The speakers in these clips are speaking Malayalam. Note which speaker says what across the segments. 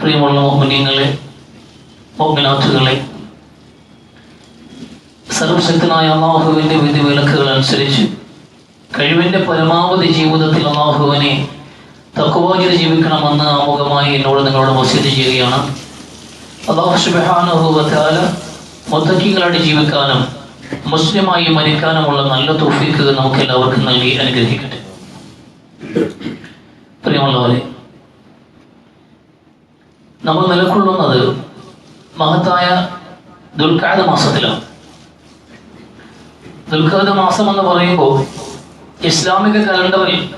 Speaker 1: പ്രിയമുള്ള മുന്നിങ്ങളെ മോഗ്നാഥുകളെ സർവശക്തനായ അള്ളാഹുവിന്റെ വിധിവിലക്കുകൾ അനുസരിച്ച് കഴിവിന്റെ പരമാവധി ജീവിതത്തിൽ അള്ളാഹുവിനെ തക്കുവാജിൽ ജീവിക്കണമെന്ന് ആമുഖമായി എന്നോട് നിങ്ങളോട് വസ്യത ചെയ്യുകയാണ്. അള്ളാഹു സുബാനുഭവത്താല മുത്തക്കികളായിട്ട് ജീവിക്കാനും മുസ്ലിമായി മരിക്കാനുമുള്ള നല്ല തോഫിക്ക് നമുക്ക് എല്ലാവർക്കും നൽകി അനുഗ്രഹിക്കട്ടെ. പ്രിയമുള്ളവരെ നമ്മൾ നിലകൊള്ളുന്നത് മഹത്തായ ദുൽഖാദ മാസത്തിലാണ്. ദുൽഖാദ മാസം എന്ന് പറയുമ്പോൾ ഇസ്ലാമിക കലണ്ടറിൽ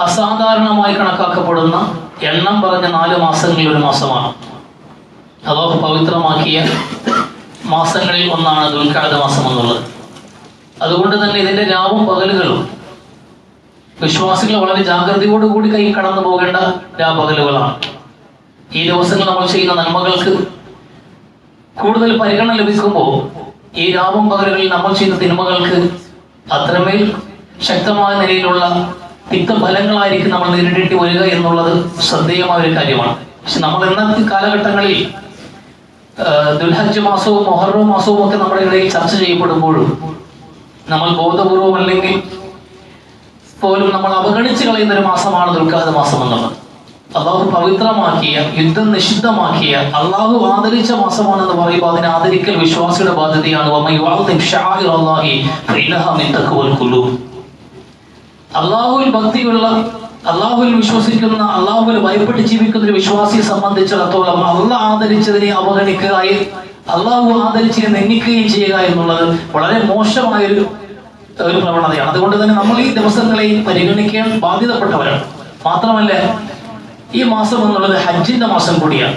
Speaker 1: അസാധാരണമായി കണക്കാക്കപ്പെടുന്ന എണ്ണം പറഞ്ഞ നാല് മാസങ്ങളിൽ ഒരു മാസമാണ്. അള്ളാഹു പവിത്രമാക്കിയ മാസങ്ങളിൽ ഒന്നാണ് ദുൽഖാദ മാസം എന്നുള്ളത്. അതുകൊണ്ട് തന്നെ ഇതിന്റെ രാവും പകലുകളും വിശ്വാസികൾ വളരെ ജാഗ്രതയോടുകൂടി കൈ കടന്നു പോകേണ്ട രാപകലുകളാണ്. ഈ ദിവസങ്ങൾ നമ്മൾ ചെയ്യുന്ന നന്മകൾക്ക് കൂടുതൽ പരിഗണന ലഭിക്കുമ്പോൾ ഈ രാവും പകലുകളിൽ നമ്മൾ ചെയ്യുന്ന തിന്മകൾക്ക് അത്രമേൽ ശക്തമായ നിലയിലുള്ള തിക്തഫലങ്ങളായിരിക്കും നമ്മൾ നേരിടേണ്ടി വരിക എന്നുള്ളത് ശ്രദ്ധേയമായ ഒരു കാര്യമാണ്. പക്ഷെ നമ്മൾ ഇന്നത്തെ കാലഘട്ടങ്ങളിൽ ദുൽഹജ് മാസവും മൊഹറോ മാസവും ഒക്കെ നമ്മുടെ ഇടയിൽ ചർച്ച ചെയ്യപ്പെടുമ്പോഴും നമ്മൾ ബോധപൂർവം അല്ലെങ്കിൽ പോലും നമ്മൾ അവഗണിച്ച് കളയുന്ന ഒരു മാസമാണ് ദുൽഖാദ മാസം എന്നുള്ളത്. അള്ളാഹു പവിത്രമാക്കിയ യുദ്ധം നിഷിദ്ധമാക്കിയ അള്ളാഹു ആദരിച്ച മാസമാണെന്ന് പറയുമ്പോൾ അതിനെ ആദരിക്കൽ വിശ്വാസിയുടെ ബാധ്യതയാണ്. അള്ളാഹുവിൽ ഭക്തിയുള്ള അള്ളാഹുവിൽ വിശ്വസിക്കുന്ന അള്ളാഹുവിൽ ഭയപ്പെട്ട് ജീവിക്കുന്ന ഒരു വിശ്വാസിയെ സംബന്ധിച്ചിടത്തോളം അള്ളാഹ് ആദരിച്ചതിനെ അവഗണിക്കുക അള്ളാഹു ആദരിച്ചതിനെ നിന്ദിക്കുകയും ചെയ്യുക എന്നുള്ളത് വളരെ മോശമായൊരു ഒരു പ്രവണതയാണ്. അതുകൊണ്ട് തന്നെ നമ്മൾ ഈ ദിവസങ്ങളെയും പരിഗണിക്കാൻ ബാധ്യതപ്പെട്ടവരാണ്. മാത്രമല്ല ഈ മാസം എന്നുള്ളത് ഹജ്ജിന്റെ മാസം കൂടിയാണ്.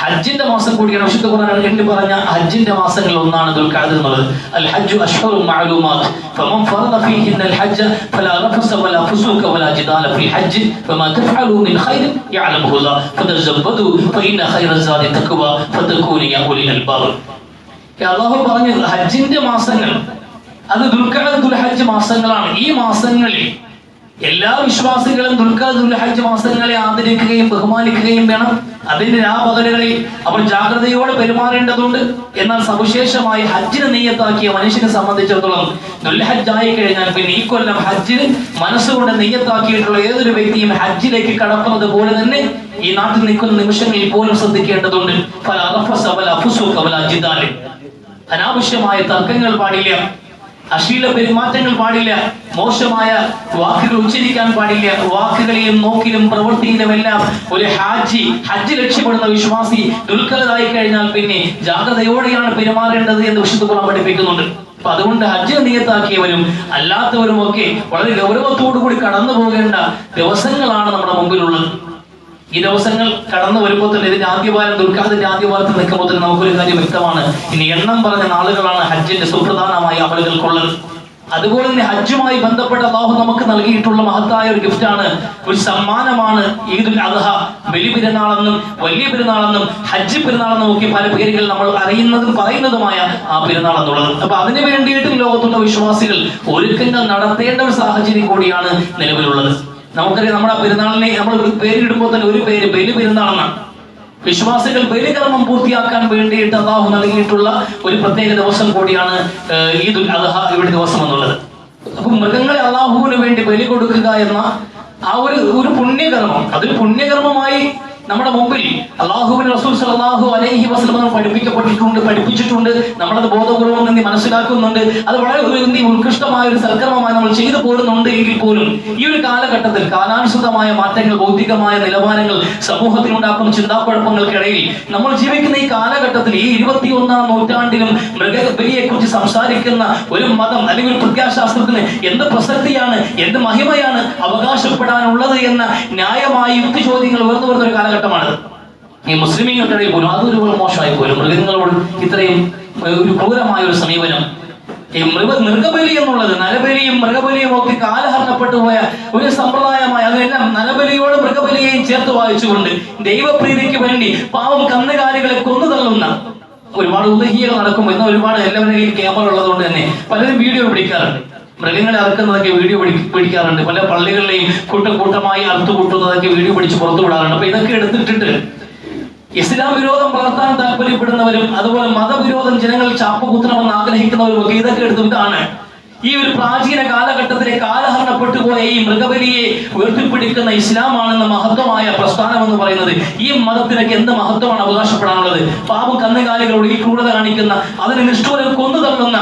Speaker 1: ഹജ്ജിന്റെ മാസം കൂടിയാണ് വിശുദ്ധ ഖുർആൻ എന്ന് പറഞ്ഞ? ഹജ്ജിന്റെ മാസങ്ങളിൽ ഒന്നാണ് ദുൽഖഅദ എന്നുള്ളത്. അൽ ഹജ്ജു അഷ്ഹറു മഅലൂമാത്. ഫമൻ ഫറദ ഫീഹി അൽ ഹജ്ജ ഫലാ റഫസ വലാ ഫുസൂക വലാ ജിദാല ഫിൽ ഹജ്ജ് ഫമാ തഫഅലു മിൻ ഖൈർ യഅലമുഹു അല്ലാഹ്. ഫതസബ്ബദു ഫഇന്ന ഖൈറ സാദി തഖ്വ ഫതകൂനു യാ ഉലിൽ അൽബാബ് അള്ളാഹു പറഞ്ഞു ഹജ്ജിന്റെ മാസങ്ങൾ അത് ദുൽഖഅദ ദുൽഹജ്ജ് മാസങ്ങളാണ്. ഈ മാസങ്ങളിൽ എല്ലാ വിശ്വാസികളും ദുൽഖഅദ ദുൽഹജ്ജ് മാസങ്ങളെ ആദരിക്കുകയും ബഹുമാനിക്കുകയും വേണം. അതിന്റെ രാപകലുകളിൽ അവർ ജാഗ്രതയോടെ പെരുമാറേണ്ടതുണ്ട്. എന്നാൽ സവിശേഷമായി ഹജ്ജിനെ നെയ്യത്താക്കിയ മനുഷ്യനെ സംബന്ധിച്ചിടത്തോളം ദുൽഹജ്ജ് ആയി കഴിഞ്ഞാൽ പിന്നെ ഈ കൊല്ലം ഹജ്ജിന് മനസ്സുകൊണ്ട് നെയ്യത്താക്കിയിട്ടുള്ള ഏതൊരു വ്യക്തിയും ഹജ്ജിലേക്ക് കടക്കുന്നത് പോലെ തന്നെ ഈ നാട്ടിൽ നിൽക്കുന്ന നിമിഷങ്ങളിൽ പോലും ശ്രദ്ധിക്കേണ്ടതുണ്ട്. അനാവശ്യമായ തർക്കങ്ങൾ പാടില്ല. അശ്ലീല പെരുമാറ്റങ്ങൾ പാടില്ല മോശമായ വാക്കുകൾ ഉച്ചരിക്കാൻ പാടില്ല വാക്കുകളിലും നോക്കിലും പ്രവൃത്തിയിലും എല്ലാം ഒരു ഹാജി ഹജ്ജ് രക്ഷപ്പെടുന്ന വിശ്വാസി ദുൽഖലതായി കഴിഞ്ഞാൽ പിന്നെ ജാഗ്രതയോടെയാണ് പെരുമാറേണ്ടത് എന്ന് വിശുദ്ധ കുളം പഠിപ്പിക്കുന്നുണ്ട്. അപ്പൊ അതുകൊണ്ട് ഹജ്ജ് നിയത്താക്കിയവരും അല്ലാത്തവരും ഒക്കെ വളരെ ഗൗരവത്തോടു കൂടി കടന്നു പോകേണ്ട ദിവസങ്ങളാണ് നമ്മുടെ മുമ്പിലുള്ളത്. ഈ ദിവസങ്ങൾ കടന്നു വരുമ്പോൾ തന്നെ ഇതിന്റെ ആദ്യഭാരം ദുർഗാദിന്റെ ആദ്യഭാരത്തിൽ നിൽക്കുമ്പോൾ തന്നെ നമുക്കൊരു കാര്യം വ്യക്തമാണ്. ഇനി എണ്ണം പറഞ്ഞ നാളുകളാണ് ഹജ്ജിന്റെ സുപ്രധാനമായ അമലുകൾക്കുള്ളത് അതുപോലെ തന്നെ ഹജ്ജുമായി ബന്ധപ്പെട്ട അള്ളാഹു നമുക്ക് നൽകിയിട്ടുള്ള മഹത്തായ ഒരു ഗിഫ്റ്റാണ് ഒരു സമ്മാനമാണ് ഈദുൽ അദ്ഹ. വലിയ പെരുന്നാളെന്നും വലിയ പെരുന്നാളെന്നും ഹജ്ജ് പെരുന്നാളെന്നും ഒക്കെ പല പേരുകൾ നമ്മൾ അറിയുന്നതും പറയുന്നതുമായ ആ പെരുന്നാൾ എന്നുള്ളത് അപ്പൊ അതിനു വേണ്ടിയിട്ടും ലോകത്തുള്ള വിശ്വാസികൾ ഒരുക്കങ്ങൾ നടത്തേണ്ട ഒരു സാഹചര്യം കൂടിയാണ് നിലവിലുള്ളത്. നമുക്കറിയാം നമ്മുടെ പെരുന്നാളിനെ നമ്മൾ ഒരു പേരിടുമ്പോൾ തന്നെ ഒരു പേര് ബലി പെരുന്നാളെന്നാണ് വിശ്വാസികൾ ബലികർമ്മം പൂർത്തിയാക്കാൻ വേണ്ടിയിട്ട് അള്ളാഹു നൽകിയിട്ടുള്ള ഒരു പ്രത്യേക ദിവസം കൂടിയാണ് ഈദുൽ അദ്ഹ ഇവിടെ ദിവസം എന്നുള്ളത്. അപ്പൊ മൃഗങ്ങളെ അള്ളാഹുവിന് വേണ്ടി ബലി കൊടുക്കുക എന്ന ആ ഒരു ഒരു പുണ്യകർമ്മം അതൊരു പുണ്യകർമ്മമായി നമ്മുടെ മുമ്പിൽ അള്ളാഹുബിൻ റസൂൽ സലാഹു അലൈഹി വസല്ലം പഠിപ്പിക്കപ്പെട്ടിട്ടുണ്ട് പഠിപ്പിച്ചിട്ടുണ്ട്. നമ്മളത് ബോധപൂർവം നീ മനസ്സിലാക്കുന്നുണ്ട്. അത് വളരെ ഒരു നീ ഉത്കൃഷ്ടമായ ഒരു സൽക്കർമ്മമായി നമ്മൾ ചെയ്തു പോരുന്നുണ്ട് എങ്കിൽ പോലും ഈ ഒരു കാലഘട്ടത്തിൽ കാലാനുസൃതമായ മാറ്റങ്ങൾ ഭൗതികമായ നിലവാരങ്ങൾ സമൂഹത്തിലുണ്ടാക്കുന്ന ചിന്താക്കുഴപ്പങ്ങൾക്കിടയിൽ നമ്മൾ ജീവിക്കുന്ന ഈ കാലഘട്ടത്തിൽ ഈ ഇരുപത്തിയൊന്നാം നൂറ്റാണ്ടിലും മൃഗബലിയെ കുറിച്ച് സംസാരിക്കുന്ന ഒരു മതം അല്ലെങ്കിൽ ഒരു പ്രത്യാശാസ്ത്രത്തിന് എന്ത് പ്രസക്തിയാണ് എന്ത് മഹിമയാണ് അവകാശപ്പെടാനുള്ളത് എന്ന ന്യായമായ യുക്തി ചോദ്യങ്ങൾ ഉയർന്നു വരുന്ന ഒരു കാലഘട്ടമാണ്. ഈ മുസ്ലിമീങ്ങൾക്കിടയിൽ പോലും അതൊരു മോശമായി പോലും. മൃഗങ്ങളോട് ഇത്രയും ഒരു ക്രൂരമായ ഒരു സമീപനം. ഈ മൃഗ മൃഗബലി എന്നുള്ളത് നരബലിയും മൃഗബലിയും ഒക്കെ കാലഹരണപ്പെട്ടു പോയ ഒരു സമ്പ്രദായമായി അതെല്ലാം നരബലിയോട് മൃഗബലിയെയും ചേർത്ത് വായിച്ചുകൊണ്ട് ദൈവപ്രീതിക്ക് വേണ്ടി പാവം കന്നുകാലികളെ കൊന്നു തള്ളുന്ന ഒരുപാട് ഉദഹികൾ നടക്കുമ്പോൾ ഇന്ന് ഒരുപാട് എല്ലാവരുടെയും ക്യാമറ ഉള്ളതുകൊണ്ട് തന്നെ പലരും വീഡിയോ പിടിക്കാറുണ്ട്. മൃഗങ്ങളെ അറക്കുന്നതൊക്കെ വീഡിയോ പിടി പിടിക്കാറുണ്ട്. പല പള്ളികളിലെയും കൂട്ടം കൂട്ടമായി അറുത്തു കൂട്ടുന്നതൊക്കെ വീഡിയോ പിടിച്ച് പുറത്തു വിടാറുണ്ട്. അപ്പൊ ഇതൊക്കെ എടുത്തിട്ടിട്ട് ഇസ്ലാം വിരോധം വളർത്താൻ താല്പര്യപ്പെടുന്നവരും അതുപോലെ മതവിരോധം ജനങ്ങൾ ചാപ്പുകുത്തണമെന്ന് ആഗ്രഹിക്കുന്നവരും ഒക്കെ ഇതൊക്കെ എടുത്ത് ഇതാണ് ഈ ഒരു പ്രാചീന കാലഘട്ടത്തിലെ കാലഹരണപ്പെട്ടു പോയ ഈ മൃഗബലിയെ ഉയർത്തിപ്പിടിക്കുന്ന ഇസ്ലാമാണെന്ന മഹത്വമായ പ്രസ്ഥാനം എന്ന് പറയുന്നത് ഈ മതത്തിനൊക്കെ എന്ത് മഹത്വമാണ് അവകാശപ്പെടാനുള്ളത്? പാപം കന്നുകാലികളോട് ഈ ക്രൂരത കാണിക്കുന്ന അതിന് നിഷ്ഠൂരം കൊന്നു തള്ളുന്ന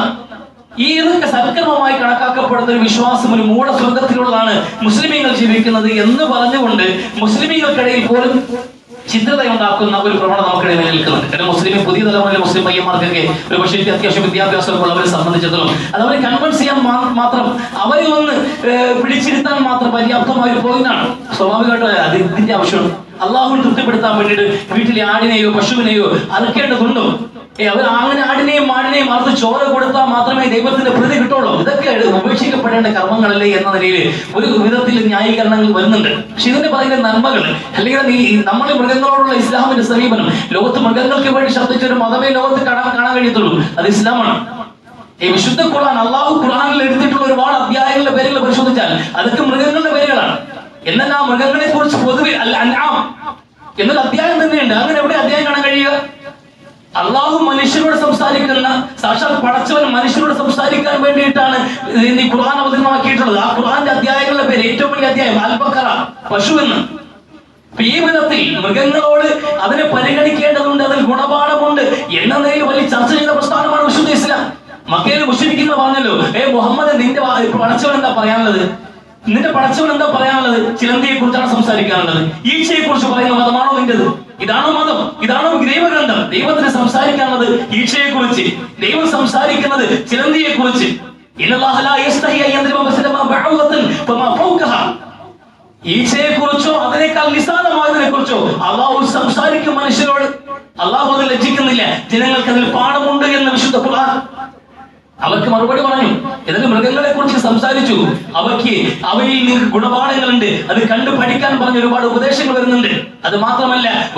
Speaker 1: ഈ ഇതൊക്കെ സൽക്കർമ്മമായി കണക്കാക്കപ്പെടുന്ന ഒരു വിശ്വാസം ഒരു മൂഢ സ്വർഗത്തിലുള്ളതാണ് മുസ്ലിമീങ്ങൾ ജീവിക്കുന്നത് എന്ന് പറഞ്ഞുകൊണ്ട് മുസ്ലിമീങ്ങൾക്കിടയിൽ പോലും ചിന്തതയുണ്ടാക്കുന്ന ഒരു പ്രവണത നമുക്കിടയിൽ നിലനിൽക്കുന്നുണ്ട്. കാരണം മുസ്ലിം പുതിയ തലമുറയിലെ മുസ്ലിം പയ്യന്മാർക്കൊക്കെ ഒരു പക്ഷേ അത്യാവശ്യം വിദ്യാഭ്യാസമൊക്കെ ഉള്ളവരെ സംബന്ധിച്ചിടത്തോളം അത് അവരെ കൺവിൻസ് ചെയ്യാൻ മാത്രം അവരെ ഒന്ന് പിടിച്ചിരുത്താൻ മാത്രം പര്യാപ്തമായ ഒരു പോയിന്റാണ് സ്വാഭാവികമായിട്ടും അതിന്റെ ആവശ്യം അള്ളാഹുവിനെ തൃപ്തിപ്പെടുത്താൻ വേണ്ടിയിട്ട് വീട്ടിലെ ആടിനെയോ പശുവിനെയോ അറുക്കേണ്ടതുണ്ടോ? ഏ അവർ അങ്ങനെ ആടിനെയും മാടിനെയും അറുത്ത് ചോര കൊടുത്താൽ മാത്രമേ ദൈവത്തിന്റെ പ്രതി കിട്ടുള്ളൂ. ഇതൊക്കെ ഉപേക്ഷിക്കപ്പെടേണ്ട കർമ്മങ്ങളല്ലേ എന്ന നിലയിൽ ഒരു വിധത്തിൽ ന്യായീകരണങ്ങൾ വരുന്നുണ്ട്. പക്ഷെ ഇതിന്റെ പറയുന്ന നന്മകൾ അല്ലെങ്കിൽ നമ്മൾ മൃഗങ്ങളോടുള്ള ഇസ്ലാമിന്റെ സമീപനം ലോകത്ത് മൃഗങ്ങൾക്ക് വേണ്ടി ശബ്ദിച്ച ഒരു മതമേ ലോകത്ത് കാണാൻ കഴിയത്തുള്ളൂ. അത് ഇസ്ലാമാണ്. ഈ വിശുദ്ധ ഖുർആൻ അള്ളാഹു ഖുർആനിൽ എടുത്തിട്ടുള്ള ഒരുപാട് അധ്യായങ്ങളുടെ പേരുകൾ പരിശോധിച്ചാൽ അതൊക്കെ മൃഗങ്ങൾ എന്നാൽ ആ മൃഗങ്ങളെ കുറിച്ച് പൊതുവെ അല്ല അൻആം? എന്നൊരു അധ്യായം തന്നെയുണ്ട്. അങ്ങനെ എവിടെ അധ്യായം കാണാൻ കഴിയുക? അള്ളാഹു മനുഷ്യരോട് സംസാരിക്കുന്ന സാക്ഷാൽ പടച്ചവൻ മനുഷ്യരോട് സംസാരിക്കാൻ വേണ്ടിയിട്ടാണ് ഈ ഖുർആൻ അവതരണമാക്കിയിട്ടുള്ളത്. ആ ഖുർആന്റെ അധ്യായങ്ങളുടെ പേര് ഏറ്റവും വലിയ അധ്യായം അൽബക്കറ പശു എന്ന്. ഈ വിധത്തിൽ മൃഗങ്ങളോട് അതിനെ പരിഗണിക്കേണ്ടതുണ്ട് അതിൽ ഗുണപാഠമുണ്ട് എന്ന നിലയിൽ വലിയ ചർച്ച ചെയ്ത പ്രസ്ഥാനമാണ് വിശുദ്ധ ഇസ്ലാം. മക്കയിൽ വിശ്വസിക്കുന്ന പറഞ്ഞല്ലോ ഏ മുഹമ്മദ് നിന്റെ പടച്ചവൻ എന്താ പറയാനുള്ളത്? നിന്റെ പടച്ചവൻ എന്താ പറയാനുള്ളത്? ചിലന്തിയെ കുറിച്ചാണ് സംസാരിക്കാനുള്ളത്. ഈച്ചയെ കുറിച്ച് പറയുന്ന മതമാണോ നിന്റേത്? ഇതാണോ മതം? ഇതാണോ ദൈവഗ്രന്ഥം ദൈവത്തിന് സംസാരിക്കാനുള്ളത് ഈച്ചയെ കുറിച്ച് ദൈവം സംസാരിക്കുന്നത് ചിലന്തിയെ കുറിച്ച് ഈച്ചയെ കുറിച്ചോ അതിനേക്കാൾ നിസാരമായതിനെ കുറിച്ചോ അള്ളാഹു സംസാരിക്കും മനുഷ്യരോട്. അള്ളാഹു അത് ലജ്ജിക്കുന്നില്ല. ജനങ്ങൾക്ക് അതിൽ പാഠമുണ്ട് എന്ന് വിശുദ്ധ ഖുർആൻ അവർക്ക് മറുപടി പറഞ്ഞു. എന്നിട്ട് മൃഗങ്ങളെ കുറിച്ച് സംസാരിച്ചു. അവയ്ക്ക് അവയിൽ നിങ്ങൾക്ക് ഗുണപാഠങ്ങളുണ്ട്. അത് കണ്ടു പഠിക്കാൻ പറഞ്ഞ ഒരുപാട് ഉപദേശങ്ങൾ വരുന്നുണ്ട്. അത് മാത്രമല്ല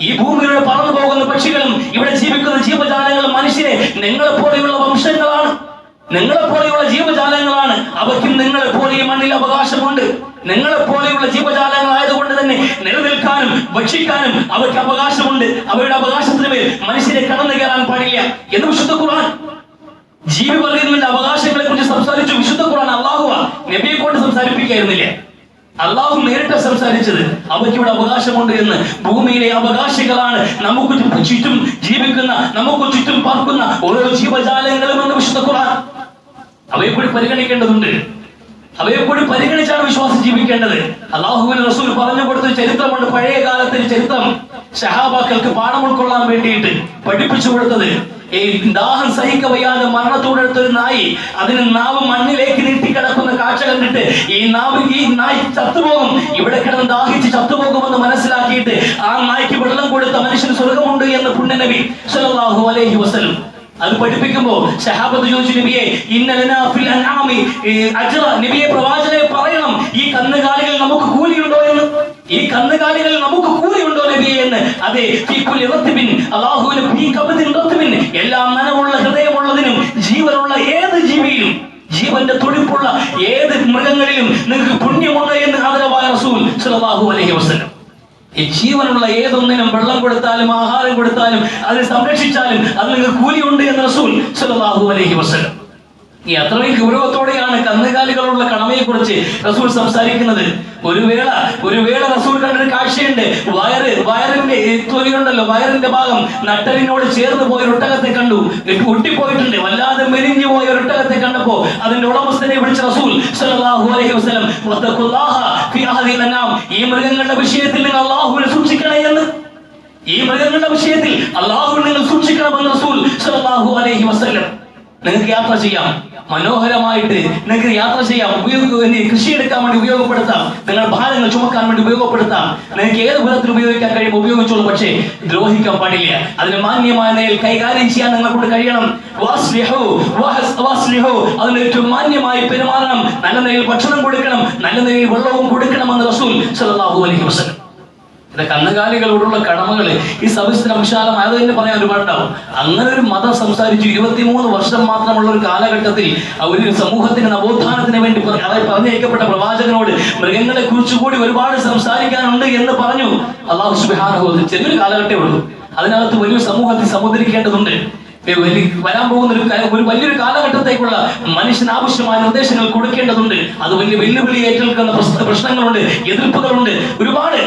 Speaker 1: ഈ ഭൂമിയിലൂടെ പറന്നു പോകുന്ന പക്ഷികളും ഇവിടെ ജീവിക്കുന്ന ജീവജാലങ്ങളും മനുഷ്യരെ നിങ്ങളെ പോലെയുള്ള വംശങ്ങളാണ്. നിങ്ങളെ പോലെയുള്ള ജീവജാലങ്ങളാണ്. അവയ്ക്കും നിങ്ങളെ പോലെ ഈ മണ്ണിൽ അവകാശമുണ്ട്. നിങ്ങളെ പോലെയുള്ള ജീവജാലങ്ങളായതുകൊണ്ട് തന്നെ നിലനിൽക്കാനും ഭക്ഷിക്കാനും അവർക്ക് അവകാശമുണ്ട്. അവരുടെ അവകാശത്തിന് മേൽ മനുഷ്യരെ കടന്നു കയറാൻ പാടില്ല എന്ന് വിശുദ്ധ ഖുർആൻ. പറയുന്നതിന്റെ അവകാശങ്ങളെ കുറിച്ച് സംസാരിച്ചു വിശുദ്ധ ഖുർആൻ അള്ളാഹു നബിയെ കൊണ്ട് സംസാരിപ്പിക്കായിരുന്നില്ല അള്ളാഹു നേരിട്ട് സംസാരിച്ചത് അവയ്ക്ക് ഇവിടെ അവകാശമുണ്ട് എന്ന്. ഭൂമിയിലെ അവകാശികളാണ് നമുക്ക് ചുറ്റും ജീവിക്കുന്ന നമുക്ക് ചുറ്റും പാർക്കുന്ന ഓരോ ജീവജാലങ്ങളും എന്ന് വിശുദ്ധ ഖുർആൻ. അവയെ കൂടി പരിഗണിക്കേണ്ടതുണ്ട്. അവയെ കൂടി പരിഗണിച്ചാണ് വിശ്വാസം ജീവിക്കേണ്ടത്. അള്ളാഹുവിന് റസൂൽ പറഞ്ഞു കൊടുത്ത ചരിത്രമുണ്ട് പഴയ കാലത്തെ ചരിത്രം. ഷഹാബാക്കൾക്ക് പാഠം ഉൾക്കൊള്ളാൻ വേണ്ടിയിട്ട് പഠിപ്പിച്ചു കൊടുത്തത്. ഈ ദാഹം സഹിക്ക വയ്യാതെ മരണത്തോടെടുത്തൊരു നായി അതിന് നാവ് മണ്ണിലേക്ക് നീട്ടിക്കിടക്കുന്ന കാഴ്ച കണ്ടിട്ട് ഈ നാവ് ഈ നായി ചത്തുപോകും. ഇവിടെ കിടന്ന് ദാഹിച്ച് ചത്തുപോകുമെന്ന് മനസ്സിലാക്കിയിട്ട് ആ നായ്ക്ക് വെള്ളം കൊടുത്ത മനുഷ്യന് സ്വർഗമുണ്ട് എന്ന് പുണ്യനബി സല്ലല്ലാഹു അലൈഹി വസല്ലം അത് പഠിപ്പിക്കുമ്പോ ഷഹാബത്ത് ചോദിച്ചു നബിയെ നബിയെ പ്രവാചകനെ പറയണം ഈ കന്നുകാലികൾ നമുക്ക് കൂലിയുണ്ടോ എന്ന്? ഈ കന്നുകാലികൾ നമുക്ക് കൂലിയുണ്ടോ നബിയെ എന്ന്? അതെ അല്ലാഹുവിന് ഫീ കബദിൻ റത്ബിൻ എല്ലാ ഹൃദയമുള്ളതിനും ജീവനുള്ള ഏത് ജീവിയിലും ജീവന്റെ തുടിപ്പുള്ള ഏത് മൃഗങ്ങളിലും നിങ്ങൾക്ക് പുണ്യമുണ്ട് എന്ന് ആദരവായ റസൂൽ സല്ലല്ലാഹു അലൈഹി വസല്ലം. ജീവനുള്ള ഏതൊന്നിനും വെള്ളം കൊടുത്താലും ആഹാരം കൊടുത്താലും അതിനെ സംരക്ഷിച്ചാലും അത് നിങ്ങൾക്ക് കൂലിയുണ്ട് എന്ന് റസൂൽ സല്ലല്ലാഹു അലൈഹി വസല്ലം. ഈ അത്രയും ഗൗരവത്തോടെയാണ് കന്നുകാലികളുള്ള കടമയെ കുറിച്ച് റസൂൽ സംസാരിക്കുന്നത്. ഒരു വേള ഒരു വേള റസൂൽ കണ്ടൊരു കാഴ്ചയുണ്ട്. വയറ് വയറിന്റെ തൊലിയുണ്ടല്ലോ വയറിന്റെ ഭാഗം നട്ടലിനോട് ചേർന്ന് പോയ ഒട്ടകത്തെ കണ്ടു. ഒട്ടിപ്പോയിട്ടുണ്ട്. വല്ലാതെ മെലിഞ്ഞു പോയ ഒട്ടകത്തെ കണ്ടപ്പോ അതിന്റെ ഉടമസ്ഥനെ വിളിച്ച റസൂൽ ഈ മൃഗങ്ങളുടെ വിഷയത്തിൽ നിങ്ങൾ അള്ളാഹുവിനെ സൂക്ഷിക്കണേ എന്ന്. ഈ മൃഗങ്ങളുടെ വിഷയത്തിൽ അള്ളാഹു നിങ്ങൾ സൂക്ഷിക്കണമെന്ന് റസൂൽ സല്ലല്ലാഹു അലൈഹി വസല്ലം നിങ്ങൾക്ക് യാത്ര ചെയ്യാം. മനോഹരമായിട്ട് നിങ്ങൾക്ക് യാത്ര ചെയ്യാം. ഉപയോഗിക്കുക കൃഷി എടുക്കാൻ വേണ്ടി ഉപയോഗപ്പെടുത്താം. നിങ്ങൾ ഭാരങ്ങൾ ചുമക്കാൻ വേണ്ടി ഉപയോഗപ്പെടുത്താം. നിങ്ങൾക്ക് ഏത് വിധത്തിൽ ഉപയോഗിക്കാൻ കഴിയും ഉപയോഗിച്ചോളൂ. പക്ഷേ ദ്രോഹിക്കാൻ പാടില്ല. അതിന് മാന്യമായ നിലയിൽ കൈകാര്യം ചെയ്യാൻ നിങ്ങളെ കൊണ്ട് കഴിയണം. അതിന് ഏറ്റവും മാന്യമായി പെരുമാറണം. നല്ല നിലയിൽ ഭക്ഷണം കൊടുക്കണം. നല്ല നിലയിൽ വെള്ളവും കൊടുക്കണം എന്ന് റസൂൽ സല്ലല്ലാഹു അലൈഹി വസല്ലം ഇത് കന്നുകാലികളോടുള്ള കടമകൾ ഈ സവിസ്തരം വിശാലം അത് തന്നെ പറയാൻ ഒരുപാടുണ്ടാവും. അങ്ങനെ ഒരു മതം സംസാരിച്ചു ഇരുപത്തിമൂന്ന് വർഷം മാത്രമുള്ള ഒരു കാലഘട്ടത്തിൽ ഒരു സമൂഹത്തിന് നവോത്ഥാനത്തിന് വേണ്ടി അതായത് പറഞ്ഞയക്കപ്പെട്ട പ്രവാചകനോട് മൃഗങ്ങളെ കുറിച്ച് കൂടി ഒരുപാട് സംസാരിക്കാനുണ്ട് എന്ന് പറഞ്ഞു. അള്ളാഹു സുബാനുഭവത്തിൽ ചെറിയൊരു കാലഘട്ടമേ ഉള്ളൂ. അതിനകത്ത് വലിയൊരു സമൂഹത്തിൽ സമുദ്രിക്കേണ്ടതുണ്ട്. വരാൻ പോകുന്ന ഒരു ഒരു വലിയൊരു കാലഘട്ടത്തേക്കുള്ള മനുഷ്യന് ആവശ്യമായ നിർദ്ദേശങ്ങൾ കൊടുക്കേണ്ടതുണ്ട്. അത് വലിയ വെല്ലുവിളി ഏറ്റെടുക്കുന്ന പ്രശ്നങ്ങളുണ്ട് എതിർപ്പുകളുണ്ട്. ഒരുപാട്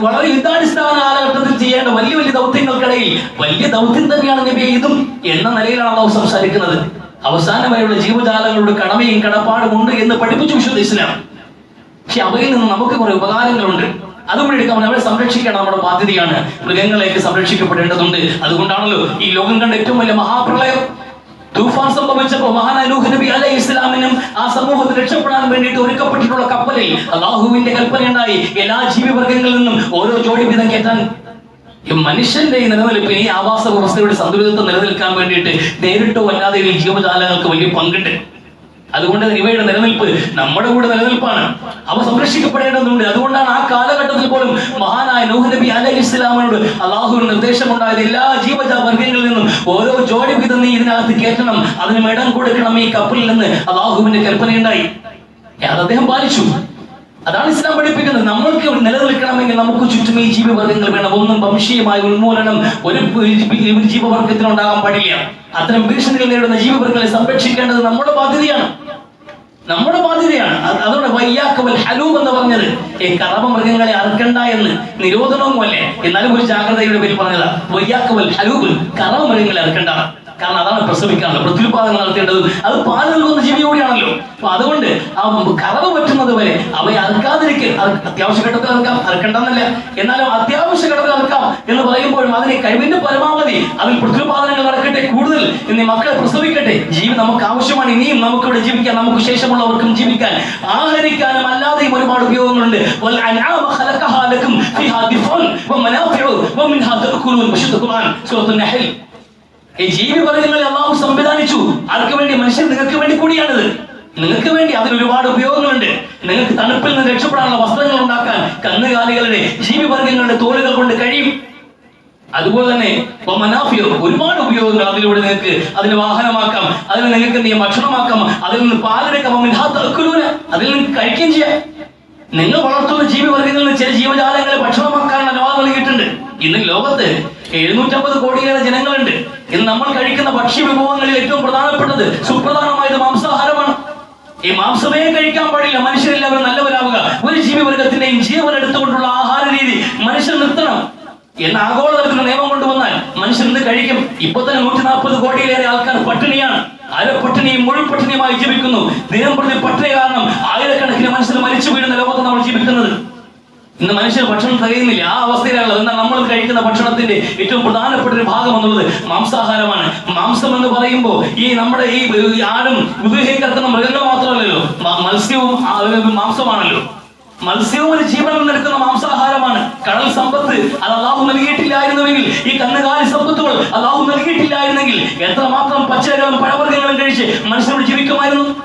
Speaker 1: വളരെ യുദ്ധാടിസ്ഥാന കാലഘട്ടത്തിൽ ചെയ്യേണ്ട വലിയ വലിയ ദൗത്യങ്ങൾക്കിടയിൽ വലിയ ദൗത്യം തന്നെയാണ് നബി ഇതും എന്ന നിലയിലാണ് അള്ളാഹു സംസാരിക്കുന്നത്. അവസാനം വരെയുള്ള ജീവജാലങ്ങളുടെ കടമയും കടപ്പാടും ഉണ്ട് എന്ന് പഠിപ്പിച്ചു വിശുദ്ധ ഇസ്ലാം. പക്ഷെ അവയിൽ നിന്ന് നമുക്ക് കുറെ ഉപകാരങ്ങളുണ്ട്. അതുകൂടി എടുക്കാൻ അവരെ സംരക്ഷിക്കണം നമ്മുടെ ബാധ്യതയാണ്. മൃഗങ്ങളെയൊക്കെ സംരക്ഷിക്കപ്പെടേണ്ടതുണ്ട്. അതുകൊണ്ടാണല്ലോ ഈ ലോകം കണ്ട ഏറ്റവും വലിയ മഹാപ്രളയം. തൂഫാൻ സംഭവിച്ചപ്പോ മഹാനായ നൂഹ് നബി ഇസ്ലാമിനും ആ സമൂഹത്തിൽ രക്ഷപ്പെടാൻ വേണ്ടിയിട്ട് ഒരുക്കപ്പെട്ടിട്ടുള്ള കപ്പലിൽ അള്ളാഹുവിന്റെ കൽപ്പനയുണ്ടായി. എല്ലാ ജീവിവർഗങ്ങളിൽ നിന്നും ഓരോ ജോഡി വീതം കയറ്റാൻ മനുഷ്യന്റെ ഈ നിലനിൽപ്പിന് ഈ ആവാസ വ്യവസ്ഥയുടെ സന്തുലിതത്വം നിലനിൽക്കാൻ വേണ്ടിയിട്ട് നേരിട്ടോ അല്ലാതെ ഈ ജീവജാലങ്ങൾക്ക് വലിയ പങ്കുണ്ട്. അതുകൊണ്ട് ഇവയുടെ നിലനിൽപ്പ് നമ്മുടെ കൂടെ നിലനിൽപ്പാണ്. അവ സംരക്ഷിക്കപ്പെടേണ്ടതുണ്ട്. അതുകൊണ്ടാണ് ആ കാലഘട്ടത്തിൽ പോലും മഹാനായ നൂഹ് നബി അലൈഹി ഇസ്ലാമിനോട് അള്ളാഹുവിന് നിർദ്ദേശമുണ്ടായത് എല്ലാ ജീവജ വർഗങ്ങളിൽ നിന്നും ഓരോ ജോഡി വിധം നീ ഇതിനകത്ത് കയറ്റണം അതിന് ഇടം കൊടുക്കണം ഈ കപ്പലിൽ നിന്ന് അള്ളാഹുവിന്റെ കൽപ്പനയുണ്ടായി. അത് അദ്ദേഹം പാലിച്ചു. അതാണ് ഇസ്ലാം പഠിപ്പിക്കുന്നത്. നമ്മൾക്ക് നിലനിൽക്കണമെങ്കിൽ നമുക്ക് ചുറ്റും ഈ ജീവവർഗങ്ങൾ വേണം. ഒന്നും വംശീയമായ ഉന്മൂലനം ഒരു ജീവവർഗത്തിനുണ്ടാകാൻ പാടില്ല. അത്തരം ഭീഷണികൾ നേരിടുന്ന ജീവവർഗങ്ങളെ സംരക്ഷിക്കേണ്ടത് നമ്മുടെ ബാധ്യതയാണ്. നമ്മുടെ ബാധ്യതയാണ് അതോടെ വയ്യാക്കവൽ ഹലൂബ് എന്ന് പറഞ്ഞത് ഈ കറവ മൃഗങ്ങളെ അറുക്കണ്ട എന്ന് നിരോധനവും അല്ലേ എന്നാലും ഒരു ജാഗ്രതയുടെ പേര് പറഞ്ഞതാ വയ്യാക്കവൽ ഹലൂബ് കറവ മൃഗങ്ങളെ അറുക്കണ്ട. കാരണം അതാണ് പ്രസവിക്കാനുള്ളത് പ്രത്യുൽപാദനം നടത്തേണ്ടത്. അത് പാൽ നൽകുന്ന ജീവി കൂടിയാണല്ലോ. അപ്പൊ അതുകൊണ്ട് ആ കറവ് പറ്റുന്നത് വരെ അവയെ അറുക്കാതിരിക്കൽ അത് അത്യാവശ്യ ഘട്ടത്തിൽ അറുക്കാം അറുക്കണ്ടെന്നല്ല. എന്നാലും അത്യാവശ്യ ഘട്ടത്തിൽ അറുക്കാം എന്ന് പറയുമ്പോഴും അതിനെ കഴിവിന്റെ പരമാവധി അതിൽ പ്രത്യുൽപാദനങ്ങൾ നടക്കട്ടെ കൂടുതൽ ഇനി മക്കളെ പ്രസവിക്കട്ടെ. ജീവി നമുക്ക് ആവശ്യമാണ് ഇനിയും നമുക്ക് ഇവിടെ ജീവിക്കാൻ നമുക്ക് ശേഷമുള്ളവർക്കും ജീവിക്കാൻ. ആഹരിക്കാനും അല്ലാതെയും ഒരുപാട് ഉപയോഗങ്ങളുണ്ട്. ലക്കും ഫീഹാ ദിഫ്ഉൻ വമനാഫിഉ വമിൻഹാ വിശുദ്ധ ഖുർആൻ സൂറത്തുൽ നഹൽ. ഈ ജീവി വർഗങ്ങളെ അള്ളാഹു സംവിധാനിച്ചു. ആർക്ക് വേണ്ടി? മനുഷ്യൻ നിങ്ങൾക്ക് വേണ്ടി കൂടിയാണിത്. നിങ്ങൾക്ക് വേണ്ടി അതിൽ ഒരുപാട് ഉപയോഗങ്ങളുണ്ട്. നിങ്ങൾക്ക് തണുപ്പിൽ നിന്ന് രക്ഷപ്പെടാനുള്ള വസ്ത്രങ്ങൾ ഉണ്ടാക്കാൻ കന്നുകാലികളുടെ ജീവി വർഗങ്ങളുടെ തോലുകൾ കൊണ്ട് കഴിയും. അതുപോലെ തന്നെ മനാഫിയോ ഒരുപാട് ഉപയോഗങ്ങൾ അതിലൂടെ നിങ്ങൾക്ക് അതിന് വാഹനമാക്കാം അതിന് നിങ്ങൾക്ക് ചെയ്യാം? ഭക്ഷണമാക്കാം അതിൽ നിന്ന് പാലെടുക്കാം. അതിൽ നിന്ന് കഴിക്കുകയും ചെയ്യാം. നിങ്ങൾ വളർത്തുന്ന ജീവിവർഗങ്ങളിൽ നിന്ന് ചില ജീവജാലങ്ങളെ ഭക്ഷണമാക്കാനുള്ള അനുവാദം നൽകിയിട്ടുണ്ട്. ഇന്ന് ലോകത്ത് എഴുന്നൂറ്റമ്പത് കോടിയേറെ ജനങ്ങളുണ്ട്. ഇന്ന് നമ്മൾ കഴിക്കുന്ന ഭക്ഷ്യ വിഭവങ്ങളിൽ ഏറ്റവും പ്രധാനപ്പെട്ടത് സുപ്രധാനമായത് മാംസാഹാരമാണ്. ഈ മാംസമേ കഴിക്കാൻ പാടില്ല. മനുഷ്യരെല്ലാവരും നല്ലവരാവുക. ഒരു ജീവിവർഗത്തിന്റെയും ജീവൻ എടുത്തുകൊണ്ടുള്ള ആഹാര രീതി മനുഷ്യൻ നിർത്തണം. എന്ന ആഗോളതലത്തിൽ നിയമം കൊണ്ടുവന്നാൽ മനുഷ്യൻ ഇന്ന് കഴിക്കും. ഇപ്പൊ തന്നെ നൂറ്റി നാൽപ്പത് കോടിയിലേറെ ആൾക്കാർ പട്ടിണിയാണ്. അരപ്പട്ടിണിയും മുഴുപട്ടിണിയുമായി ജീവിക്കുന്നു. ദിനം പ്രതി പട്ടിണി കാരണം ആയിരക്കണക്കിന് മനുഷ്യർ മരിച്ചു വീഴുന്ന ലോകത്ത് നമ്മൾ ജീവിക്കുന്നത്. ഇന്ന് മനുഷ്യർ ഭക്ഷണം തികയുന്നില്ല. ആ അവസ്ഥയിലാണുള്ളത്. എന്നാൽ നമ്മൾ കഴിക്കുന്ന ഭക്ഷണത്തിന്റെ ഏറ്റവും പ്രധാനപ്പെട്ട ഒരു ഭാഗം എന്നുള്ളത് മാംസാഹാരമാണ്. മാംസം എന്ന് പറയുമ്പോൾ ഈ നമ്മുടെ ഈ ആടും ഉപയോഗിക്കുന്ന മൃഗങ്ങൾ മാത്രമല്ലല്ലോ. മത്സ്യവും മാംസമാണല്ലോ. മത്സ്യവും ഒരു ജീവനം നിൽക്കുന്ന മാംസാഹാരമാണ്. കടൽ സമ്പത്ത് അത് അള്ളാഹു നൽകിയിട്ടില്ലായിരുന്നുവെങ്കിൽ ഈ കന്നുകാലി സമ്പത്തുകൾ അള്ളാഹു നൽകിയിട്ടില്ലായിരുന്നെങ്കിൽ എത്രമാത്രം പച്ചക്കറികളും പഴവർഗങ്ങളും കഴിച്ച് മനുഷ്യരോട് ജീവിക്കുമായിരുന്നു?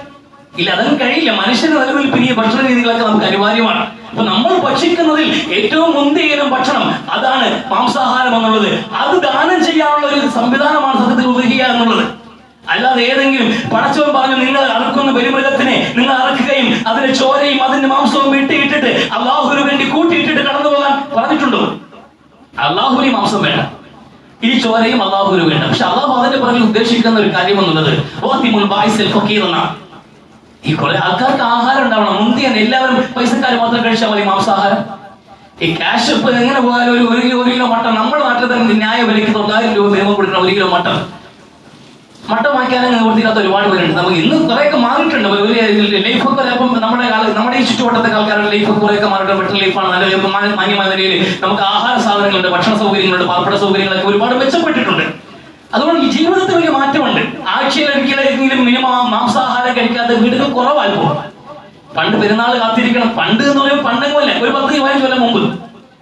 Speaker 1: ഇല്ല അതും കഴിയില്ല. മനുഷ്യന് നിലനിൽപ്പിന് ഈ ഭക്ഷണ രീതികളൊക്കെ നമുക്ക് അനിവാര്യമാണ്. അപ്പൊ നമ്മൾ ഭക്ഷിക്കുന്നതിൽ ഏറ്റവും മുന്തിയിനം ഭക്ഷണം അതാണ് മാംസാഹാരം എന്നുള്ളത്. അത് ദാനം ചെയ്യാനുള്ള ഒരു സംവിധാനമാണ് സത്യത്തിൽ ഉപയോഗിക്കുക എന്നുള്ളത്. അല്ലാതെ ഏതെങ്കിലും പടച്ചവൻ പറഞ്ഞു നിങ്ങൾ അറക്കുന്ന പെരുമൃഗത്തിനെ നിങ്ങൾ അറക്കുകയും അതിന്റെ ചോരയും അതിന്റെ മാംസവും വെട്ടിയിട്ടിട്ട് അള്ളാഹുവിന് വേണ്ടി കൂട്ടിയിട്ടിട്ട് കടന്നു പോകാൻ പറഞ്ഞിട്ടുണ്ടോ? അള്ളാഹുവിന് മാംസം വേണം ഈ ചോരയും അള്ളാഹുവിന് വേണ്ട. പക്ഷെ അള്ളാഹു അതിന്റെ പുറകിൽ ഉദ്ദേശിക്കുന്ന ഒരു കാര്യം എന്നുള്ളത് ഫക്കീർ എന്ന ഈ കുറെ ആൾക്കാർക്ക് ആഹാരം ഉണ്ടാവണം. മുന്തിയാൻ എല്ലാവരും പൈസക്കാർ മാത്രം കഴിച്ചാൽ മതി മാംസാഹാരം. ഈ ക്യാഷ് ഇപ്പൊ എങ്ങനെ പോയാലും ഒരു ഒരു കിലോ ഒരു കിലോ മട്ടൺ. നമ്മുടെ നാട്ടിൽ തന്നെ ന്യായ വിലയ്ക്ക് തൊള്ളായിരം രൂപ നിയമം കൊടുക്കണം ഒരു കിലോ മട്ടൺ. മട്ടൺ വാങ്ങിക്കാനും നിവൃത്തിയില്ലാത്ത ഒരുപാട് പേരുണ്ട്. നമുക്ക് ഇന്ന് കുറെയൊക്കെ മാറിയിട്ടുണ്ട്. ഒരു ലൈഫ് ചിലപ്പം നമ്മുടെ നമ്മുടെ ഈ ചുറ്റുവട്ടത്തെ ആൾക്കാരുടെ ലൈഫ് കുറെയൊക്കെ മാറിയിട്ട് ബെറ്റർ ലൈഫാണ് നല്ല മാന്യമായ നിലയിൽ നമുക്ക് ആഹാര സാധനങ്ങളുണ്ട് ഭക്ഷണ സൗകര്യങ്ങളുണ്ട് പാർപ്പിട സൗകര്യങ്ങളൊക്കെ ഒരുപാട് മെച്ചപ്പെട്ടിട്ടുണ്ട്. അതുകൊണ്ട് ജീവിതത്തിൽ വലിയ മാറ്റമുണ്ട്. ആഴ്ചയിൽ ഒരിക്കലെങ്കിലും മിനിമം മാംസാഹാരം കഴിക്കാത്ത വീടുകൾ കുറവായി പോകും പണ്ട് പെരുന്നാൾ കാത്തിരിക്കണം. പണ്ട് എന്ന് പറയുമ്പോൾ കൊല്ലം ഒരു പത്ത് പതിനഞ്ച് കൊല്ലം മുമ്പ്.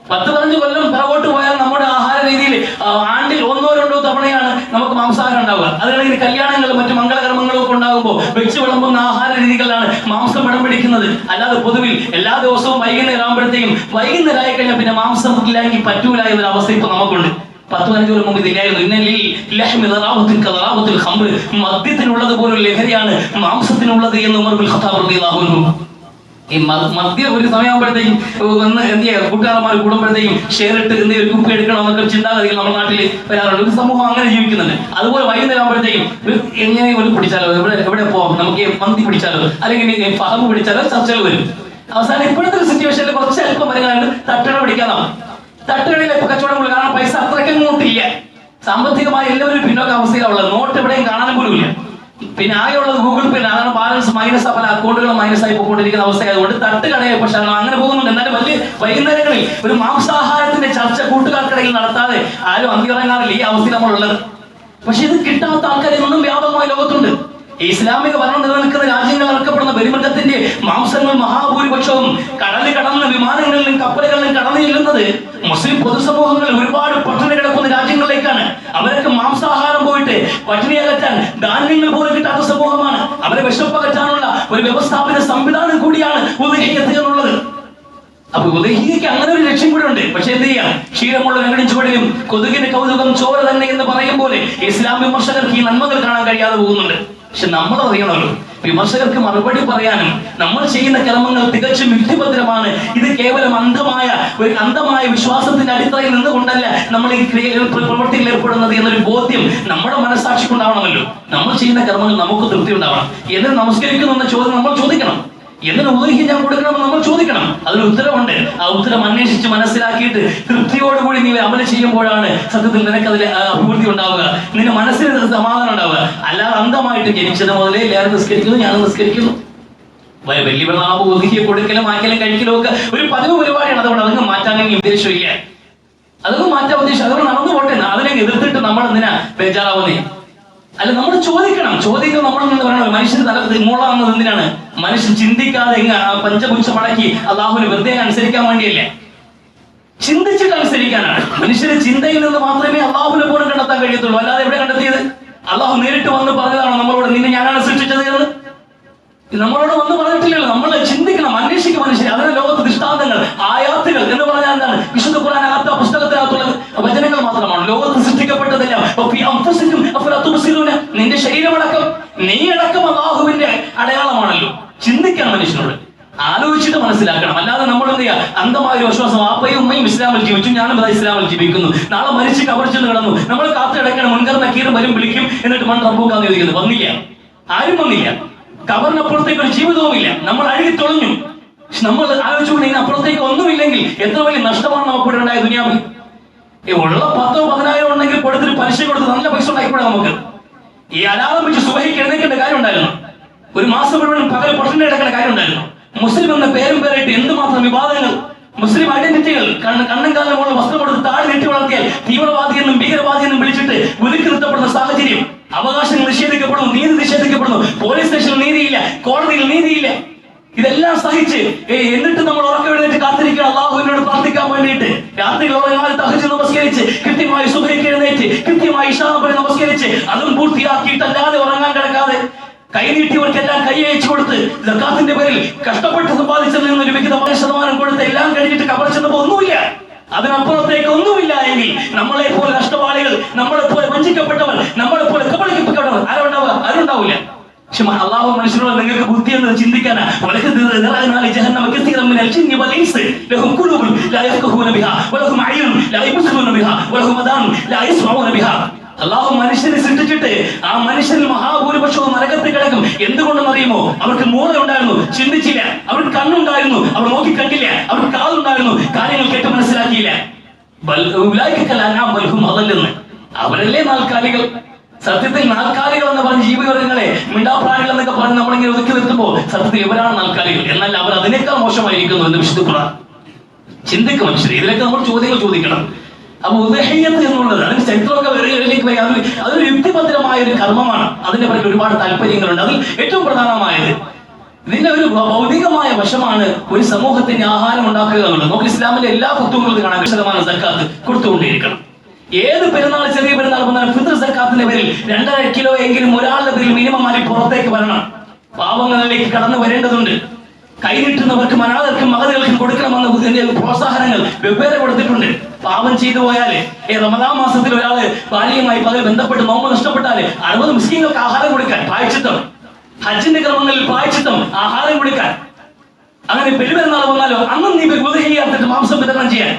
Speaker 1: പത്ത് പതിനഞ്ച് കൊല്ലം പിറകോട്ട് പോയാൽ നമ്മുടെ ആഹാര രീതിയിൽ ആണ്ടിൽ ഒന്നോ രണ്ടോ തവണയാണ് നമുക്ക് മാംസാഹാരം ഉണ്ടാവുക. അതുകണെങ്കിൽ കല്യാണങ്ങളും മറ്റു മംഗളകർമ്മങ്ങളും ഒക്കെ ഉണ്ടാകുമ്പോൾ വെച്ച് വിളമ്പുന്ന ആഹാര രീതികളിലാണ് മാംസം ഇടം പിടിക്കുന്നത്. അല്ലാതെ പൊതുവിൽ എല്ലാ ദിവസവും വൈകുന്നേരം ആകുമ്പോഴത്തേക്കും വൈകുന്നേരം ആയി കഴിഞ്ഞാൽ പിന്നെ മാംസം ഇല്ലെങ്കിൽ പറ്റൂല എന്നൊരു അവസ്ഥ ഇപ്പൊ നമുക്കുണ്ട്. പത്ത് പതിനഞ്ച് കൊല്ലം മുമ്പ് ഇതില്ലായിരുന്നു ഇന്നലിൽ ലഹ്മി ദറാവത്തിൽ കദറാവത്തിൽ ഖംറ് മദ്യത്തിനുള്ളത് പോലും ലഹരിയാണ് മാംസത്തിനുള്ളത് എന്ന് ഉമർ ബിൻ ഖത്താബ് റളിയല്ലാഹു ഈ മദ്യ ഒരു സമയമാകുമ്പോഴത്തേക്കും വന്ന് എന്ത് ചെയ്യുക കൂട്ടുകാരന്മാർ കൂടുമ്പോഴത്തേക്കും ഷെയർ ഇട്ട് എന്ത് ഒരു കുപ്പി എടുക്കണം എന്നൊക്കെ ചിന്താഗതികൾ നമ്മുടെ നാട്ടിൽ വരാറുണ്ട്. ഒരു സമൂഹം അങ്ങനെ ജീവിക്കുന്നുണ്ട്. അതുപോലെ വൈകുന്നേരം ആകുമ്പോഴത്തേക്കും എങ്ങനെ ഒരു പിടിച്ചാലോ എവിടെ എവിടെ പോവാം? നമുക്ക് മന്തി പിടിച്ചാലോ അല്ലെങ്കിൽ ഈ ഫഹമ് പിടിച്ചാലോ ചർച്ചകൾ വരും. അവസാനം ഇപ്പോഴത്തെ സിറ്റുവേഷനിൽ കുറച്ച് അല്പം വരങ്ങാണ്ട് തട്ടണ പിടിക്കാനാവും ഇപ്പൊ കച്ചവടങ്ങൾ കാരണം പൈസ അത്രയ്ക്ക് അങ്ങോട്ടില്ല സാമ്പത്തികമായി എല്ലാവരും പിന്നോക്കാവസ്ഥയിലുള്ളത് നോട്ട് എവിടെയും പോലും ഇല്ല. പിന്നെ ആകെയുള്ളത് ഗൂഗിൾ പേ അതാണ് ബാലൻസ് മൈനസ് പല അക്കൗണ്ടുകൾ മൈനസ് ആയി പോയിക്കൊണ്ടിരിക്കുന്ന അവസ്ഥയായതുകൊണ്ട് തട്ട് കടയെ പക്ഷെ അങ്ങനെ പോകുന്നുണ്ട്. എന്നാലും വലിയ വൈകുന്നേരങ്ങളിൽ ഒരു മാംസാഹാരത്തിന്റെ ചർച്ച കൂട്ടുകാർക്കിടയിൽ നടത്താതെ ആരും അന്തിറങ്ങാറില്ല ഈ അവസ്ഥ നമ്മളുള്ളത്. പക്ഷെ ഇത് കിട്ടാത്ത ആൾക്കാർ ഇന്നും വ്യാപകമായി ലോകത്തുണ്ട്. ഇസ്ലാമിക ഭരണം നിലനിൽക്കുന്ന രാജ്യങ്ങൾ ഇറക്കപ്പെടുന്ന ബലിമൃഗത്തിന്റെ മാംസങ്ങൾ മഹാഭൂരിപക്ഷവും കടൽ കടന്ന് വിമാനങ്ങളിലും കപ്പലുകളിലും കടന്നു ചെല്ലുന്നത് മുസ്ലിം പൊതുസമൂഹങ്ങളിൽ ഒരുപാട് പട്ടിണി കിടക്കുന്ന രാജ്യങ്ങളിലേക്കാണ്. അവരൊക്കെ മാംസാഹാരം പോയിട്ട് പട്ടിണി അകറ്റാൻ ധാന്യങ്ങൾ പോലും കിട്ടാത്ത സമൂഹമാണ്. അവരെ വിശപ്പകറ്റാനുള്ള ഒരു വ്യവസ്ഥാപിത സംവിധാനം കൂടിയാണ് ഉദഹിയത്ത് എന്നുള്ളത്. അപ്പൊ ഉദഹിക്ക് അങ്ങനെ ഒരു ലക്ഷ്യം കൂടെ ഉണ്ട്. പക്ഷെ എന്ത് ചെയ്യാം? ക്ഷീരമുള്ള രണ്ടിനും ചുവടിലും കൊതുകിന്റെ കൗതുകം ചോര തന്നെ എന്ന് പറയും പോലെ ഇസ്ലാം വിമർശകർക്ക് ഈ നന്മകൾ കാണാൻ കഴിയാതെ പോകുന്നുണ്ട്. പക്ഷെ നമ്മൾ അറിയണമല്ലോ വിമർശകർക്ക് മറുപടി പറയാനും നമ്മൾ ചെയ്യുന്ന കർമ്മങ്ങൾ തികച്ചും യുക്തിഭദ്രമാണ്. ഇത് കേവലം അന്ധമായ ഒരു അന്ധമായ വിശ്വാസത്തിന്റെ അടിത്തറയിൽ നിന്നുകൊണ്ടല്ല നമ്മൾ ഈ പ്രവൃത്തിയിൽ ഏർപ്പെടുന്നത് എന്നൊരു ബോധ്യം നമ്മുടെ മനസ്സാക്ഷിക്കുണ്ടാവണമല്ലോ. നമ്മൾ ചെയ്യുന്ന കർമ്മങ്ങൾ നമുക്ക് തൃപ്തി ഉണ്ടാവണം എന്ന് നമസ്കരിക്കുന്നു എന്ന ചോദ്യം നമ്മൾ ചോദിക്കണം. ഉദഹി ഞാൻ കൊടുക്കണം നമ്മൾ ചോദിക്കണം. അതിന് ഉത്തരവുണ്ട്. ആ ഉത്തരം അന്വേഷിച്ച് മനസ്സിലാക്കിയിട്ട് തൃപ്തിയോടുകൂടി നീ അമൽ ചെയ്യുമ്പോഴാണ് സത്യത്തിൽ നിനക്ക് അതിൽ അഭിവൃദ്ധി ഉണ്ടാവുക. നിന്റെ മനസ്സിന് സമാധാനം ഉണ്ടാവുക. അല്ലാതെ അന്ധമായിട്ട് ജനിച്ചത് മുതലേ എല്ലാവരും നിസ്കരിക്കുന്നു ഞാൻ നിസ്കരിക്കുന്നു. വലിയ പ്രതാപ് ഒതുക്കി കൊടുക്കലും മാറ്റലും കഴിക്കലും ഒക്കെ ഒരു പതിവ് പരിപാടിയാണ്. അതുകൊണ്ട് അതൊന്നും മാറ്റാനെങ്കിൽ ഉദ്ദേശമില്ല. അതൊന്നും മാറ്റാൻ ഉദ്ദേശം അതുകൊണ്ട് നടന്നു പോട്ടെ അതിനെ എതിർത്തിട്ട് നമ്മൾ എന്തിനാ ബേജാറാവുന്നേ? അല്ല നമ്മൾ ചോദിക്കണം. ചോദ്യങ്ങൾ നമ്മൾ എന്ന് പറയണം മനുഷ്യൻ തലത്തിൽ മൂളാവുന്നത് എന്തിനാണ്? മനുഷ്യൻ ചിന്തിക്കാതെ ഇങ്ങ് ആ പഞ്ചപുച്ഛ മടക്കി അള്ളാഹുവിന് വെറുതെ അനുസരിക്കാൻ വേണ്ടിയല്ലേ? ചിന്തിച്ചിട്ട് അനുസരിക്കാനാണ്. മനുഷ്യന്റെ ചിന്തയിൽ നിന്ന് മാത്രമേ അള്ളാഹുവിനെ പോലും കണ്ടെത്താൻ കഴിയത്തുള്ളൂ. അല്ലാതെ എവിടെ കണ്ടെത്തിയത്? അള്ളാഹു നേരിട്ട് വന്ന് പറഞ്ഞതാണോ നമ്മളോട് നിന്നെ ഞാനാണ് സൃഷ്ടിച്ചത് എന്ന്? നമ്മളോട് ഒന്നും പറഞ്ഞിട്ടില്ലല്ലോ നമ്മൾ ചിന്തിക്കണം അന്വേഷിക്കും മനുഷ്യരെ. അതിന് ലോകത്ത് ദൃഷ്ടാന്തങ്ങൾ ആയാത്തുകൾ എന്ന് പറഞ്ഞാൽ എന്താണ്? വിശുദ്ധ കുറാനാകാത്ത പുസ്തകത്തിനകത്തുള്ള വചനങ്ങൾ മാത്രമാണ്. ലോകത്ത് സൃഷ്ടിക്കപ്പെട്ടതെല്ലാം. നിന്റെ ശരീരമടക്കം നീ അടക്കം അള്ളാഹുവിന്റെ അടയാളമാണല്ലോ. ചിന്തിക്കണം മനുഷ്യനോട്. ആലോചിച്ചിട്ട് മനസ്സിലാക്കണം. അല്ലാതെ നമ്മൾ എന്ത് ചെയ്യുക അന്ധമായ ഒരു വിശ്വാസം ആപ്പയും ഉമ്മയും ഇസ്ലാമിൽ ജീവിച്ചു. ഞാനും ഇതാ ഇസ്ലാമിൽ ജീവിക്കുന്നു. നാളെ മരിച്ച് കവർച്ചെന്ന് കിടന്നു. നമ്മൾ കാത്തു കിടക്കണം കീറും വരും വിളിക്കും. എന്നിട്ട് മൺ റബ്ബൂക്കാന്ന് ചോദിക്കുന്നത് വന്നില്ല. ആരും വന്നില്ല. കബറിനപ്പുറത്തേക്ക് ഒരു ജീവിതവുമില്ല. നമ്മൾ അഴുകി തുളഞ്ഞു. നമ്മൾ ആലോചിച്ചുകൊണ്ട് ഇതിന് അപ്പുറത്തേക്ക് ഒന്നുമില്ലെങ്കിൽ എത്ര വലിയ നഷ്ടമാണ് നമുക്ക് ഉണ്ടായ ദുനിയാവിൽ. ഉള്ള പത്തോ പതിനായിരം ഉണ്ടെങ്കിൽ കൊടുത്തിട്ട് പലിശ കൊടുത്ത് നല്ല പൈസ ഉണ്ടായിക്കൂടെ നമുക്ക്? ഈ അലാറം വെച്ച് സുബഹിക്ക് എഴുന്നേക്കേണ്ട കാര്യം ഉണ്ടായിരുന്നു ഒരു മാസം മുഴുവൻ പകൽ പൊട്ടന്റെ എടുക്കേണ്ട കാര്യം ഉണ്ടായിരുന്നു മുസ്ലിം എന്ന പേരും പേരായിട്ട് എന്തുമാത്രം വിവാദങ്ങൾ മുസ്ലിം ഐഡന്റിറ്റികൾ കണ്ണ് കണ്ണും മുകളിൽ വസ്ത്രം കൊടുത്ത് താഴെ നെറ്റി വളർത്തിയാൽ തീവ്രവാദി എന്നും ഭീകരവാദി എന്നും വിളിച്ചിട്ട് ഒതുക്കി നിർത്തപ്പെടുന്ന സാഹചര്യം. അവകാശങ്ങൾ നിഷേധിക്കപ്പെടുന്നു നീതി നിഷേധിക്കപ്പെടുന്നു. പോലീസ് സ്റ്റേഷനിൽ നീതിയില്ല കോടതിയിൽ നീതിയില്ല. ഇതെല്ലാം സഹിച്ച് എന്നിട്ട് നമ്മൾ ഉറക്കം എഴുന്നേറ്റ് കാത്തിരിക്കുക അള്ളാഹുവിനോട് പ്രാർത്ഥിക്കാൻ വേണ്ടിയിട്ട്. രാത്രി ഉറങ്ങാതെ തഹജ് നമസ്കരിച്ച് കൃത്യമായി സുബഹിക്ക് എഴുന്നേറ്റ് കൃത്യമായി ഇഷാനപ്പനെ നമസ്കരിച്ച് അതും പൂർത്തിയാക്കിയിട്ടല്ലാതെ ഉറങ്ങാൻ കിടക്കാതെ കൈനീട്ടിയവർക്കെല്ലാം കൈ അയച്ചു കൊടുത്ത് ലക്കാത്തിന്റെ പേരിൽ കഷ്ടപ്പെട്ട് സമ്പാദിച്ചതിൽ നിന്ന് ഒരു വിഹിതമായ ശതമാനം കൊടുത്ത് എല്ലാം കഴിഞ്ഞിട്ട് കബറച്ചെന്ന് ഒന്നുമില്ല. അതിനപ്പുറത്തേക്ക് ഒന്നുമില്ല എങ്കിൽ നമ്മളെ പോലെ നഷ്ടവാളികൾ നമ്മളെ പോലെ വഞ്ചിക്കപ്പെട്ടവർ നമ്മളെ പോലെ കബളിക്കപ്പെട്ടവർ ആരുണ്ടാവുക? ആരുണ്ടാവില്ല. പക്ഷെ അള്ളാഹു മനുഷ്യനോട് നിങ്ങൾക്ക് ബുദ്ധി എന്ന് ചിന്തിക്കാനാ. വലക്ക് അള്ളാഹു മനുഷ്യനെ സൃഷ്ടിച്ചിട്ട് ആ മനുഷ്യൻ മഹാഭൂരിപക്ഷവും നരകത്തിൽ കിടക്കും. എന്തുകൊണ്ടെന്ന് അറിയുമോ അവർക്ക് മൂള ഉണ്ടായിരുന്നു ചിന്തിച്ചില്ല. അവർക്ക് കണ്ണുണ്ടായിരുന്നു അവർ നോക്കി കണ്ടില്ല. അവർക്ക് കാതുണ്ടായിരുന്നു കാര്യങ്ങൾ കേട്ട് മനസ്സിലാക്കിയില്ല. അവരല്ലേ നാൽക്കാലികൾ? സത്യത്തിൽ നാൽക്കാലികൾ എന്ന് പറഞ്ഞ ജീവിവർഗങ്ങളെ മിണ്ടാപ്രാണികൾ എന്നൊക്കെ പറഞ്ഞ് നമ്മളിങ്ങനെ ഒതുക്കി നിർത്തുമ്പോൾ സത്യത്തിൽ ഇവരാണ് നാൽക്കാലികൾ. എന്നാൽ അവർ അതിനേക്കാൾ മോശമായിരിക്കുന്നു എന്ന് വിശുദ്ധ ചിന്തിക്കും മനുഷ്യരെ ഇതിലൊക്കെ നമ്മൾ ചോദ്യങ്ങൾ ചോദിക്കണം. അപ്പൊ ഉദഹയ്യത്ത് എന്നുള്ളത് അതിന് ചരിത്രമൊക്കെ വേറെയിലേക്ക് വരിക അതൊരു അതൊരു യുക്തിഭദ്രമായ ഒരു കർമ്മമാണ്. അതിനെ പറ്റി ഒരുപാട് താല്പര്യങ്ങളുണ്ട്. അതിൽ ഏറ്റവും പ്രധാനമായത്
Speaker 2: ഇതിന്റെ ഒരു ഭൗതികമായ വശമാണ് ഒരു സമൂഹത്തിന് ആഹാരം ഉണ്ടാക്കുക എന്നുള്ളത്. നമുക്ക് ഇസ്ലാമിലെ എല്ലാ തത്വങ്ങളും കാണാൻ ശതമാനം സക്കാത്ത് കൊടുത്തുകൊണ്ടിരിക്കണം ഏത് പെരുന്നാൾ ചെറിയ പെരുന്നാൾ വന്നാലും ഫിത്ർ സക്കാത്തിന്റെ പേരിൽ രണ്ടര കിലോ എങ്കിലും ഒരാളുടെ പേരിൽ മിനിമം ആയി പുറത്തേക്ക് വരണം. പാവങ്ങളിലേക്ക് കടന്നു വരേണ്ടതുണ്ട്. കൈനീട്ടുന്നവർക്ക് മനാഥർക്കും മകതകൾക്കും കൊടുക്കണമെന്ന ഇതിന്റെ പ്രോത്സാഹനങ്ങൾ വെവ്വേറെ കൊടുത്തിട്ടുണ്ട്. പാപം ചെയ്തു പോയാൽ ഈ റമദാ മാസത്തിൽ ഒരാൾ ഭാര്യയുമായി പകൽ ബന്ധപ്പെട്ട് നോമ്പ് നഷ്ടപ്പെട്ടാൽ അറുപത് മുസ്ലിങ്ങൾക്ക് ആഹാരം കൊടുക്കാൻ പായച്ചിത്തം. ഹജ്ജിന്റെ ക്രമങ്ങളിൽ പായച്ചിത്തം ആഹാരം കൊടുക്കാൻ. അങ്ങനെ പെരുപെരുന്നാൾ വന്നാലോ അന്നും നീ ഉദഹിയാത്തിട്ട് മാംസം വിതരണം ചെയ്യാൻ.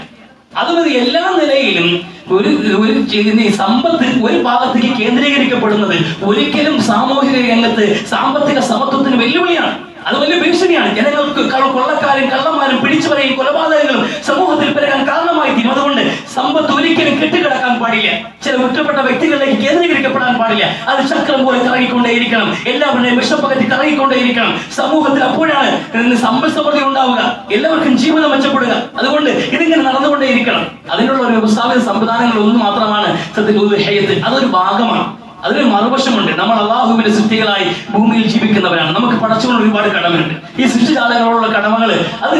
Speaker 2: അതുമതി എല്ലാ നിലയിലും ഒരു ഒരു സമ്പത്ത് ഒരു ഭാഗത്തേക്ക് കേന്ദ്രീകരിക്കപ്പെടുന്നത് ഒരിക്കലും സാമൂഹിക രംഗത്ത് സാമ്പത്തിക സമത്വത്തിന് വെല്ലുവിളിയാണ്. അത് വലിയ ഭീഷണിയാണ്. ജനങ്ങൾക്ക് കള- കൊള്ളക്കാരും കള്ളന്മാരും പിടിച്ചുപറയും കൊലപാതകങ്ങളും സമൂഹത്തിൽ പെരുകാൻ കാരണമായി തീരും. അതുകൊണ്ട് സമ്പത്ത് ഒരിക്കലും കെട്ടിക്കിടക്കാൻ പാടില്ല. ചില ഒറ്റപ്പെട്ട വ്യക്തികളിലേക്ക് കേന്ദ്രീകരിക്കപ്പെടാൻ പാടില്ല. അത് ചക്രം പോലെ കറങ്ങിക്കൊണ്ടേയിരിക്കണം. എല്ലാവരുടെയും വിഷപ്പകറ്റി കറങ്ങിക്കൊണ്ടേയിരിക്കണം. സമൂഹത്തിൽ അപ്പോഴാണ് ഇതിന് സമ്പൽ സമൃദ്ധി ഉണ്ടാവുക. എല്ലാവർക്കും ജീവിതം മെച്ചപ്പെടുക. അതുകൊണ്ട് ഇതിങ്ങനെ നടന്നുകൊണ്ടേയിരിക്കണം. അതിനുള്ള ഒരു വ്യവസ്ഥാപിത സംവിധാനങ്ങൾ ഒന്ന് മാത്രമാണ് സത്യത്തിൽ ഉദ്ഹയത്ത് അതൊരു ഭാഗമാണ്. അതിനൊരു മറുവശമുണ്ട്. നമ്മൾ അള്ളാഹുവിന്റെ സൃഷ്ടികളായി ഭൂമിയിൽ ജീവിക്കുന്നവരാണ്. നമുക്ക് പടച്ചുകൊണ്ട് ഒരുപാട് കടമയുണ്ട്. ഈ സൃഷ്ടിജാലങ്ങളോടുള്ള കടമകൾ അത്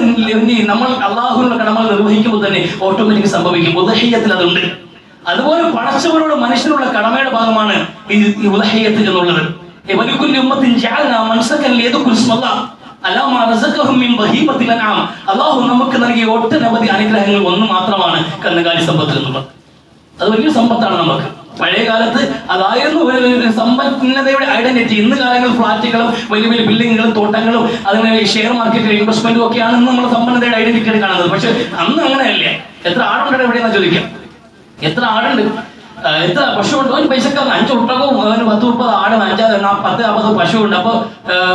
Speaker 2: നമ്മൾ അള്ളാഹുവിനുള്ള കടമകൾ നിർവഹിക്കുമ്പോൾ തന്നെ ഓട്ടോമാറ്റിക് സംഭവിക്കും. ഉദഹീയത്തിൽ അതുണ്ട്. അതുപോലെ പടച്ചവരോട് മനുഷ്യനുള്ള കടമയുടെ ഭാഗമാണ് ഈ ഉദഹീയത്ത് എന്നുള്ളത്. അള്ളാഹു നമുക്ക് നൽകിയ ഒട്ടനവധി അനുഗ്രഹങ്ങൾ ഒന്ന് മാത്രമാണ് കന്നുകാലി സമ്പത്ത് എന്നുള്ളത്. അത് വലിയ സമ്പത്താണ് നമുക്ക്. പഴയ കാലത്ത് അതായിരുന്നു സമ്പന്നതയുടെ ഐഡന്റിറ്റി ഇന്ന് കാലങ്ങളിൽ ഫ്ലാറ്റുകളും വലിയ വലിയ ബിൽഡിങ്ങുകളും തോട്ടങ്ങളും അതുപോലെ ഷെയർ മാർക്കറ്റിലെ ഇൻവെസ്റ്റ്മെന്റും ഒക്കെയാണ് നമ്മൾ സമ്പന്നതയുടെ ഐഡന്റിറ്റി കാണുന്നത്. പക്ഷെ അന്ന് അങ്ങനെയല്ലേ? എത്ര ആടുണ്ട് എവിടെയെന്നാ ചോദിക്കാം? എത്ര ആടുണ്ട് എത്ര പശു ഉണ്ട് ഒരു പൈസക്കാരൻ അഞ്ച് ഒട്ടകവും പത്ത് മുപ്പത് ആടും അഞ്ചാറ് പത്ത് അമ്പത് പശു ഉണ്ട് അപ്പൊ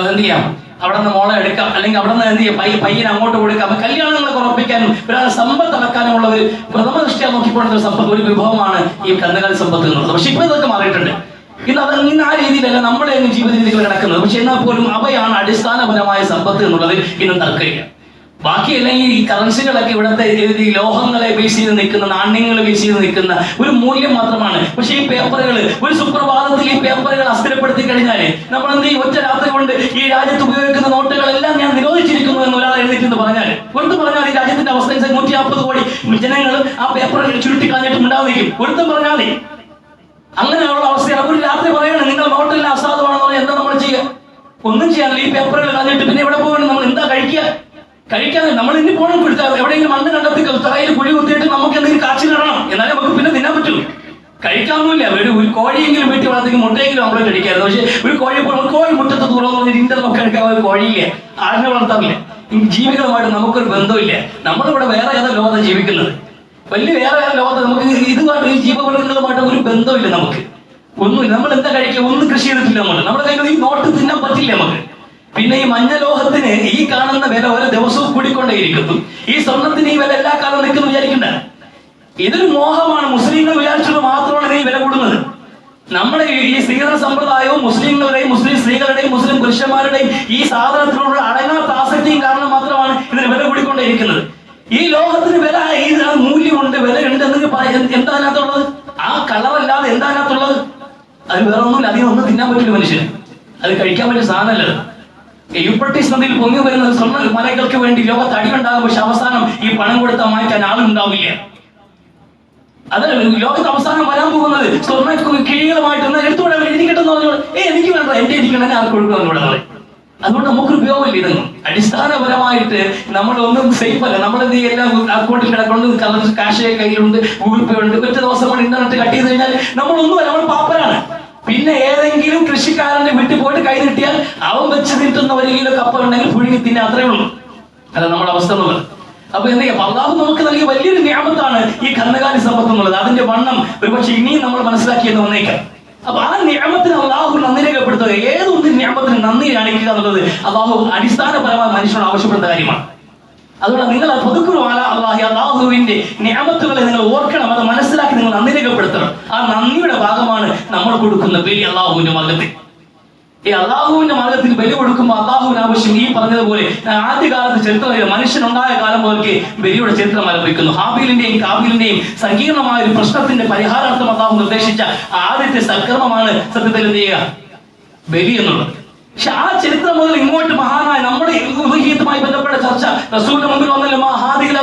Speaker 2: എന്ത് ചെയ്യാം? അവിടെ നിന്ന് മോളെ എടുക്കാം. അല്ലെങ്കിൽ അവിടെ നിന്ന് എന്ത് ചെയ്യാം? പയ്യ പയ്യനെ അങ്ങോട്ട് കൊടുക്കാം കല്യാണങ്ങളെ ഉറപ്പിക്കാനും ഒരാളെ സമ്പത്ത് അളക്കാനുമുള്ള ഒരു പ്രഥമ ദൃഷ്ടിയാ ഒരു സമ്പത്ത് ഒരു വിഭവമാണ് ഈ കന്നുകാലി സമ്പത്ത് എന്നുള്ളത്. പക്ഷെ ഇപ്പൊ ഇതൊക്കെ മാറിയിട്ടുണ്ട്. ഇന്ന് അത് ഇന്ന് ആ രീതിയിലല്ല നമ്മുടെ ജീവിത രീതികൾ കിടക്കുന്നത് പക്ഷെ എന്നാൽ പോലും അവയാണ് അടിസ്ഥാനപരമായ സമ്പത്ത് എന്നുള്ളത് ഇന്ന് തർക്കമില്ല. ബാക്കിയെല്ലാം ഈ കറൻസികളൊക്കെ ഇവിടുത്തെ ഈ ലോഹങ്ങളെ ബേസ് ചെയ്ത് നിൽക്കുന്ന നാണ്യങ്ങളെ ബേസ് ചെയ്ത് നിൽക്കുന്ന ഒരു മൂല്യം മാത്രമാണ്. പക്ഷേ ഈ പേപ്പറുകൾ ഒരു സുപ്രഭാതത്തിൽ ഈ പേപ്പറുകൾ അസ്ഥിരപ്പെടുത്തി കഴിഞ്ഞാൽ നമ്മൾ എന്ത് ഈ ഒറ്റ രാത്രി കൊണ്ട് ഈ രാജ്യത്ത് ഉപയോഗിക്കുന്ന നോട്ടുകളെല്ലാം ഞാൻ നിരോധിച്ചിരിക്കുന്നു എന്ന് ഒരാൾ എഴുതിയിട്ടെന്ന് പറഞ്ഞാൽ. ഒരുത്തും പറഞ്ഞാൽ ഈ രാജ്യത്തിന്റെ അവസ്ഥ നൂറ്റി നാൽപ്പത് കോടി ജനങ്ങൾ ആ പേപ്പറുകൾ ചുരുട്ടി കളഞ്ഞിട്ട് ഉണ്ടാവുകയും ഒരുത്തും പറഞ്ഞാൽ അങ്ങനെയുള്ള അവസ്ഥയാണ്. ഒരു രാത്രി പറയണം നിങ്ങൾ നോട്ടെല്ലാം അസാധുവാണെന്ന് പറഞ്ഞാൽ എന്താ നമ്മൾ ചെയ്യുക? ഒന്നും ചെയ്യാനില്ല. ഈ പേപ്പറുകൾ കളഞ്ഞിട്ട് പിന്നെ എവിടെ പോകണം നമ്മൾ എന്താ കഴിക്കുക? കഴിക്കാതെ നമ്മൾ ഇനി പോകണം കൊടുത്താൽ എവിടെയെങ്കിലും മണ്ണ് കണ്ടെത്തി തറയിൽ കുഴി കുത്തിയിട്ട് നമുക്ക് എന്തെങ്കിലും കാച്ചി നടണം. എന്നാലേ നമുക്ക് പിന്നെ തിന്നാൻ പറ്റൂ കഴിക്കാമൊന്നുമില്ല ഒരു ഒരു കോഴിയെങ്കിലും വീട്ടിൽ വളർത്തി മുട്ടയെങ്കിലും നമ്മൾ കഴിക്കാറുണ്ട് പക്ഷേ ഒരു കോഴി കോഴി മുറ്റത്ത് തുറന്നു പറഞ്ഞിട്ട് ഇന്റർനൊക്കെ എടുക്കാൻ കോഴിയില്ല? ആടിനെ വളർത്താറില്ല? ജീവികളുമായിട്ട് നമുക്കൊരു ബന്ധമില്ല നമ്മളിവിടെ വേറെ ഏതാ ലോകത്ത് ജീവിക്കുന്നത്? വലിയ വേറെ വേറെ ലോകത്ത് നമുക്ക് ഇതുമായിട്ട് ഈ ജീവവർഗങ്ങളുമായിട്ട് ഒരു ബന്ധമില്ല നമുക്ക്. ഒന്നുമില്ല. നമ്മൾ എന്താ കഴിക്കുക? ഒന്നും കൃഷി ചെയ്തിട്ടില്ല നമ്മൾ നമ്മുടെ കയ്യിൽ ഈ നോട്ട് തിന്നാൻ പറ്റില്ല നമുക്ക്. പിന്നെ ഈ മഞ്ഞ ലോഹത്തിന് ഈ കാണുന്ന വില ഓരോ ദിവസവും കൂടിക്കൊണ്ടേയിരിക്കുന്നു. ഈ സ്വർണത്തിന് ഈ വില എല്ലാ കാലം നിൽക്കുന്നു വിചാരിക്കണ്ട. ഇതൊരു മോഹമാണ്. മുസ്ലിങ്ങൾ വിചാരിച്ചത് മാത്രമാണ് ഇതിന് ഈ വില കൂടുന്നത്. നമ്മുടെ ഈ- സ്ത്രീധന സമ്പ്രദായവും മുസ്ലിങ്ങളുടെയും മുസ്ലിം സ്ത്രീകളുടെയും മുസ്ലിം പുരുഷന്മാരുടെയും ഈ സാധനത്തിനോടുള്ള അടങ്ങാത്ത ആസക്തിയും കാരണം മാത്രമാണ് ഇതിന് വില കൂടിക്കൊണ്ടേയിരിക്കുന്നത്. ഈ ലോഹത്തിന് വില ഈ മൂല്യമുണ്ട് വിലയുണ്ട് എന്ന് പറയാൻ എന്താ അതിനകത്തുള്ളത് ആ കളറല്ലാതെ എന്താ അതിനകത്തുള്ളത് അത് വേറെ ഒന്നുമില്ല അധികം ഒന്നും തിന്നാൻ പറ്റില്ല മനുഷ്യന്. അത് കഴിക്കാൻ പറ്റിയ സാധനമല്ല യൂപ്പർട്ടീസ് നദിയിൽ പൊങ്ങി വരുന്ന സ്വർണ മലകൾക്ക് വേണ്ടി ലോകത്ത് അടിയുണ്ടാകും പക്ഷെ അവസാനം ഈ പണം കൊടുത്താൽ മാറ്റാൻ ആളുണ്ടാവില്ല. അത് ലോകത്ത് അവസാനം വരാൻ പോകുന്നത് സ്വർണ കിഴികളുമായിട്ട് ഒന്ന് എടുത്തുകൂടെ എനിക്ക് പറഞ്ഞു ഏ എനിക്ക് വേണ്ട എന്റെ ഇരിക്കണേ ആർക്ക് കൊടുക്കണം ഇവിടെ നാളെ അതുകൊണ്ട് നമുക്ക് ഉപയോഗമില്ല ഇതൊന്നും. അടിസ്ഥാനപരമായിട്ട് നമ്മൾ ഒന്നും സേഫ് അല്ല. നമ്മൾ എന്ത് എല്ലാ എല്ലാം അക്കൗണ്ടിൽ കിടക്കുന്നത് കളർ കാശ് കയ്യിലുണ്ട് ഗൂഗിൾ പേ ഉണ്ട്. ഒറ്റ ദിവസം കൊണ്ട് ഇന്റർനെറ്റ് കട്ട് ചെയ്ത് കഴിഞ്ഞാൽ നമ്മളൊന്നുമല്ല നമ്മൾ പാപ്പരാണ്. പിന്നെ ഏതെങ്കിലും കൃഷിക്കാരന്റെ വീട്ടിൽ പോയിട്ട് കൈ നീട്ടിയാൽ അവൻ വെച്ച് നീട്ടുന്ന ഒരു കിലോ കപ്പ ഉണ്ടെങ്കിൽ പുഴുങ്ങി തിന്നെ അത്രേ ഉള്ളൂ. അല്ല നമ്മുടെ അവസ്ഥ എന്നുള്ളത് അപ്പൊ എന്ത് ചെയ്യാം? അള്ളാഹു നമുക്ക് നൽകിയ വലിയൊരു ന്യാമത്താണ് ഈ കന്നുകാലി സമ്പത്ത് എന്നുള്ളത്. അതിന്റെ വണ്ണം ഒരുപക്ഷെ ഇനിയും നമ്മൾ മനസ്സിലാക്കിയെന്ന് വന്നേക്കാം. അപ്പൊ ആ നിയമത്തിന് അള്ളാഹു നന്ദി രേഖപ്പെടുത്തുക. ഏതൊന്നും നിയമത്തിന് നന്ദി കാണിക്കുക എന്നുള്ളത് അള്ളാഹു അടിസ്ഥാനപരമായി മനുഷ്യനോട് ആവശ്യപ്പെടുന്ന കാര്യമാണ്. അതുകൊണ്ട് നിങ്ങൾ പുതുക്കുവാല അള്ളാഹി അള്ളാഹുവിന്റെ നിയമത്തുകളെ നിങ്ങൾ ഓർക്കണം അത് മനസ്സിലാക്കി നിങ്ങൾ നന്ദി രേഖപ്പെടുത്തണം. ആ നന്ദിയുടെ ഭാഗമാണ് നമ്മൾ കൊടുക്കുന്ന ബലി അള്ളാഹുവിന്റെ മാർഗത്തിൽ. ഈ അള്ളാഹുവിന്റെ മാർഗത്തിൽ ബലി കൊടുക്കുമ്പോൾ അള്ളാഹുവിന് ആവശ്യം ഈ പറഞ്ഞതുപോലെ ആദ്യകാലത്ത് ചരിത്രം മനുഷ്യനുണ്ടായ കാലം മുതൽക്ക് ബലിയുടെ ചരിത്രം ആരംഭിക്കുന്നു. ഹാബിലിന്റെയും കാബിലിന്റെയും സങ്കീർണമായ ഒരു പ്രശ്നത്തിന്റെ പരിഹാരാർത്ഥം അള്ളാഹു നിർദ്ദേശിച്ച ആദ്യത്തെ സൽക്കർമ്മമാണ് സത്യത്തിൽ എന്ത് ചെയ്യുക? ബലി എന്നുള്ളത്. പക്ഷെ ആ ചരിത്രം മുതൽ ഇങ്ങോട്ട് മഹാനായ നമ്മുടെ ഉദഹീയത്തുമായി ബന്ധപ്പെട്ട ചർച്ച റസൂലിന്റെ മുമ്പിൽ വന്നല്ലോ. മഹാദികൾ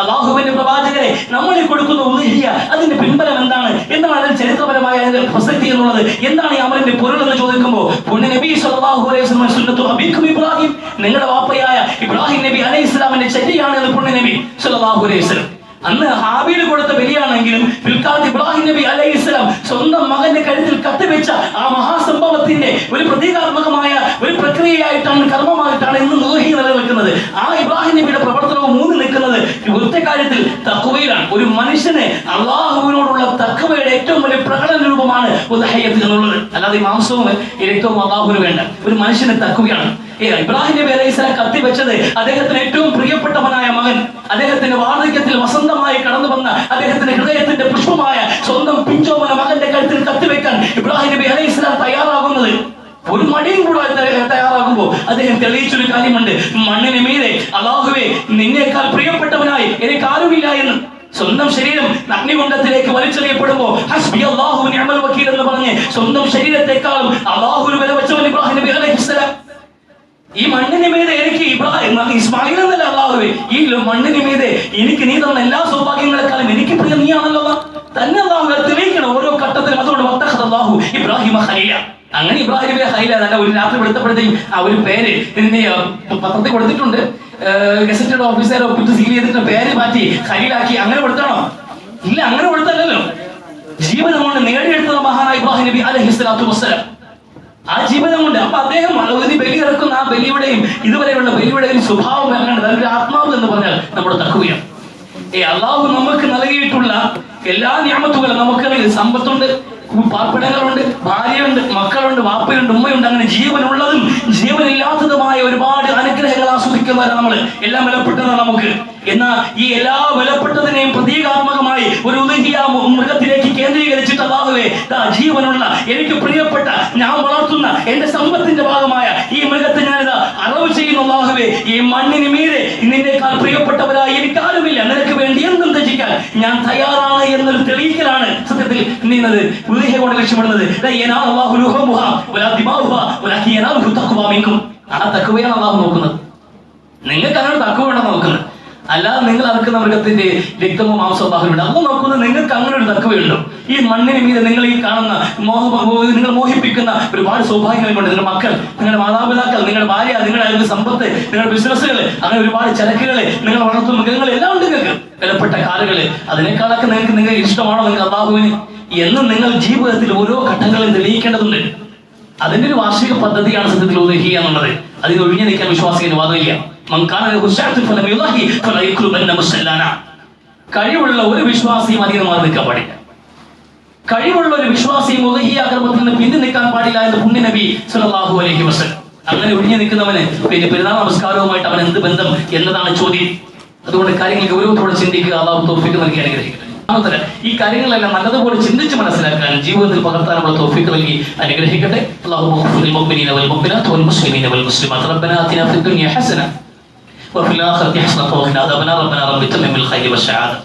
Speaker 2: അള്ളാഹുവിന്റെ പ്രവാചകരെ നമ്മളിൽ കൊടുക്കുന്ന ഉദഹിയ അതിന്റെ പിൻബലം എന്താണ്? എന്താണ് അതിന്റെ ചരിത്രപരമായ അതിന്റെ പ്രസക്തി എന്നുള്ളത്? എന്താണ് ഈ അമലിന്റെ പൊരുൾ എന്ന് ചോദിക്കുമ്പോൾ നബി സല്ലല്ലാഹു അലൈഹി വസല്ലം സുന്നത്തു ഇബ്രാഹിം നിങ്ങളുടെ വാപ്പയായ ഇബ്രാഹിം നബി അലൈഹി ഇസ്ലാമിന്റെ ചര്യയാണ് എന്ന് പുണ്യ നബി സല്ലല്ലാഹു അലൈഹി വസല്ലം അന്ന് ഹാബീൽ കൊടുത്ത ബലിയാണെങ്കിലും പിൽക്കാലത്ത് ഇബ്രാഹിം നബി അലൈഹി ഇസ്ലാം സ്വന്തം മകന്റെ കഴുത്തിൽ കത്തിവെച്ച ആ മഹാസംഭവത്തിന്റെ ഒരു പ്രതീകാത്മകമായ ഒരു പ്രക്രിയയായിട്ടാണ് കർമ്മമായിട്ടാണ് ഇന്ന് നോഹി നിലനിൽക്കുന്നത്. ആ ഇബ്രാഹിം നബിയുടെ പ്രവർത്തനവും മൂന്ന് നിൽക്കുന്നത് ഒറ്റ കാര്യത്തിൽ തക്കുവയിലാണ് ഒരു മനുഷ്യനെ അള്ളാഹുവിനോടുള്ള തക്കവയുടെ ഏറ്റവും വലിയ പ്രകടന രൂപമാണ് ഉദഹയ്യത്ത് എന്നുള്ളത് അല്ലാതെ മാംസവും ഏറ്റവും അള്ളാഹുവിന് വേണ്ട. ഒരു മനുഷ്യനെ തക്കുവയാണ് ഇബ്രാഹിം നബി അലൈഹി സ്വലാം കത്തിവെച്ചത് അദ്ദേഹത്തിന് ഏറ്റവും പ്രിയപ്പെട്ടവനായ മകൻ അദ്ദേഹത്തിന്റെ വാർദ്ധക്യത്തിൽ വസന്തമായി കടന്നു വന്ന അദ്ദേഹത്തിന്റെ ഹൃദയത്തിന്റെ പുഷ്പമായ സ്വന്തം പിഞ്ചോമന മകന്റെ കഴുത്തിൽ കത്തിവെക്കാൻ ഇബ്രാഹിം നബി അലൈഹി സ്വലാം തയ്യാറാകുന്നത്. ഒരു മടിയും കൂടാതെ തയ്യാറാകുമ്പോ അദ്ദേഹം തെളിയിച്ചൊരു കാര്യമുണ്ട്. മണ്ണിന് മീതെ അള്ളാഹുവെ നിന്നേക്കാൾ പ്രിയപ്പെട്ടവനായി എനിക്ക് ആരുമില്ല എന്ന്. സ്വന്തം ശരീരം അഗ്നികുണ്ഡത്തിലേക്ക് വലിച്ചെറിയപ്പെടുമ്പോൾ ഹസ്ബി വക്കീൽ എന്ന് പറഞ്ഞ് സ്വന്തം ശരീരത്തെക്കാളും അള്ളാഹുവിന് വില വെച്ചവൻ ഇബ്രാഹിം നബി അലൈഹിസ്സലാം ഈ മണ്ണിന് മീതെ എനിക്ക് ഇസ്മായിൽ എന്നല്ല അള്ളാഹുവേ. ഈ മണ്ണിന് മീതെ എനിക്ക് നീ തന്ന എല്ലാ സൗഭാഗ്യങ്ങളെക്കാളും എനിക്ക് പ്രിയ നീയാണല്ലോ തന്നെ അള്ളാഹു തെളിയിക്കണം ഓരോ ഘട്ടത്തിലും. അതുകൊണ്ട് അല്ലാഹു ഇബ്രാഹിം ഖലീല. അങ്ങനെ ഇബ്രാഹിം ഖലീല തന്നെ ഒരു രാത്രി വെളുത്തപ്പോഴത്തേക്കും ആ ഒരു പേര് പത്രത്തിൽ കൊടുത്തിട്ടുണ്ട്. ഗസറ്റഡ് ഓഫീസറെ ഒപ്പിട്ട് സീൽ ചെയ്തിട്ട് പേര് മാറ്റി ഖലീലാക്കി അങ്ങനെ കൊടുത്താണോ ഇല്ല അങ്ങനെ കൊടുത്തല്ലോ ജീവനം കൊണ്ട് നേടിയെടുത്തത് മഹാനായ ഇബ്രാഹിം നബി അലൈഹി സ്വലാത്തു വസ്സലാം. ആ ജീവിതം കൊണ്ട് അപ്പൊ അദ്ദേഹം ഒരു ബലി ഇറക്കുന്ന ആ ബലിയുടെയും ഇതുവരെയുള്ള ബലിയുടെയും സ്വഭാവം എങ്ങനെയാണ് അതിന്റെ ആത്മാവ് എന്ന് പറഞ്ഞാൽ നമ്മുടെ തക്കുകയാണ് ഏ അള്ളാഹു നമുക്ക് നൽകിയിട്ടുള്ള എല്ലാ നിയമത്തുകളും നമുക്ക് സമ്പത്തുണ്ട്. പാർപ്പിടങ്ങളുണ്ട് ഭാര്യയുണ്ട് മക്കളുണ്ട് വാപ്പയുണ്ട് ഉമ്മയുണ്ട് അങ്ങനെ ജീവനുള്ളതും ജീവനില്ലാത്തതുമായ ഒരുപാട് അനുഗ്രഹങ്ങൾ ആസ്വദിക്കുന്നവരാണ് നമ്മൾ എല്ലാം വിലപ്പെട്ടതാണ് നമുക്ക്. എന്നാൽ ഈ എല്ലാ വിലപ്പെട്ടതിനെയും പ്രതീകാത്മകമായി ഒരു ഉദഹിയ മൃഗത്തിലേക്ക് കേന്ദ്രീകരിച്ചിട്ട് അല്ലാഹുവേ ദാ ജീവനുള്ള എനിക്ക് പ്രിയപ്പെട്ട ഞാൻ വളർത്തുന്ന എന്റെ സമ്പത്തിന്റെ ഭാഗമായ ഈ മൃഗത്തെ ഞാനിതാ അറിവ് ചെയ്യുന്ന അല്ലാഹുവേ ഈ മണ്ണിന് മീരെ നിന്നേക്കാൾ പ്രിയപ്പെട്ടവരായി എനിക്കാരുമില്ല നിനക്ക് വേണ്ടി എന്തും ഞാൻ തയ്യാറാണ് എന്നൊരു തെളിയിക്കലാണ് സത്യത്തിൽ നീന്നത്. ഉദഹിയ കൊണ്ട് ലക്ഷ്യമിടുന്നത് ആ തഖ്വയാണ് അല്ലാഹു നോക്കുന്നത്. നിങ്ങൾക്ക് അങ്ങനെ തക്കവ വേണം നോക്കുന്നത്. അല്ലാതെ നിങ്ങൾ അറക്കുന്ന മൃഗത്തിന്റെ രക്തമോ മാംസമോ അള്ളാഹുവിന്റെ അപ്പൊ നോക്കുന്നത് നിങ്ങൾക്ക് അങ്ങനെ ഒരു തക്കവയുണ്ടോ ഈ മണ്ണിന് മീതെ നിങ്ങൾ ഈ കാണുന്ന മോഹ നിങ്ങൾ മോഹിപ്പിക്കുന്ന ഒരുപാട് സൗഭാഗ്യങ്ങളുണ്ട് നിങ്ങളുടെ മക്കൾ നിങ്ങളുടെ മാതാപിതാക്കൾ നിങ്ങളുടെ ഭാര്യ നിങ്ങളുടെ സമ്പത്ത് നിങ്ങളുടെ ബിസിനസ്സുകൾ അങ്ങനെ ഒരുപാട് ചരക്കുകളെ നിങ്ങൾ വളർത്തുന്ന മൃഗങ്ങൾ എല്ലാം ഉണ്ട് നിങ്ങൾക്ക്. വിലപ്പെട്ട കാറുകൾ. അതിനേക്കാളൊക്കെ നിങ്ങൾക്ക് നിങ്ങൾ ഇഷ്ടമാണോ നിങ്ങൾക്ക് അള്ളാഹുവിന്? എന്ന് നിങ്ങൾ ജീവിതത്തിൽ ഓരോ ഘട്ടങ്ങളും തെളിയിക്കേണ്ടതുണ്ട്. അതിന്റെ ഒരു വാർഷിക പദ്ധതിയാണ് സത്യത്തിൽ ഉദ്ദേഹിക്കുക എന്നുള്ളത്. അതിന് ഒഴിഞ്ഞു നിൽക്കാൻ വിശ്വാസിക്കുന്ന വാദമില്ല. കഴിവുള്ള ഒരു വിശ്വാസിയും അധികം മാറി നിൽക്കാൻ പാടില്ല. കഴിവുള്ള ഒരു വിശ്വാസിയും ഉദഹിയ അക്രമത്തിൽ നിന്ന് പിന്തി നിൽക്കാൻ പാടില്ല എന്ന് പുണ്യ നബി സല്ലല്ലാഹു അലൈഹി വസല്ലം. അങ്ങനെ ഒഴിഞ്ഞു നിൽക്കുന്നവന് പിന്നെ പെരുന്നാൾ നമസ്കാരവുമായിട്ട് അവൻ എന്ത് ബന്ധം എന്നതാണ് ചോദ്യം. അതുകൊണ്ട് കാര്യങ്ങൾ ഗൗരവത്തോടെ ചിന്തിക്കുക അള്ളാഹു തോഫിക്ക് നൽകി അനുഗ്രഹിക്കട്ടെ. ഒന്നാമത്തെ, ഈ കാര്യങ്ങളെല്ലാം നല്ലതുപോലെ ചിന്തിച്ച് മനസ്സിലാക്കാൻ ജീവിതത്തിൽ പകർത്താനുള്ള തോഫിക്ക് നൽകി അനുഗ്രഹിക്കട്ടെ അള്ളാഹു മുഅ്മിനീന വൽ മുഅ്മിനാത്ത് വൽ മുസ്ലിമീന വൽ മുസ്ലിമാത്ത് റബ്ബന ആതിനാ ഫിദ് ദുനിയ ഹസന وفي الآخرة حسنة وقنا عذاب النار ربنا رب تمم الخير والسعادة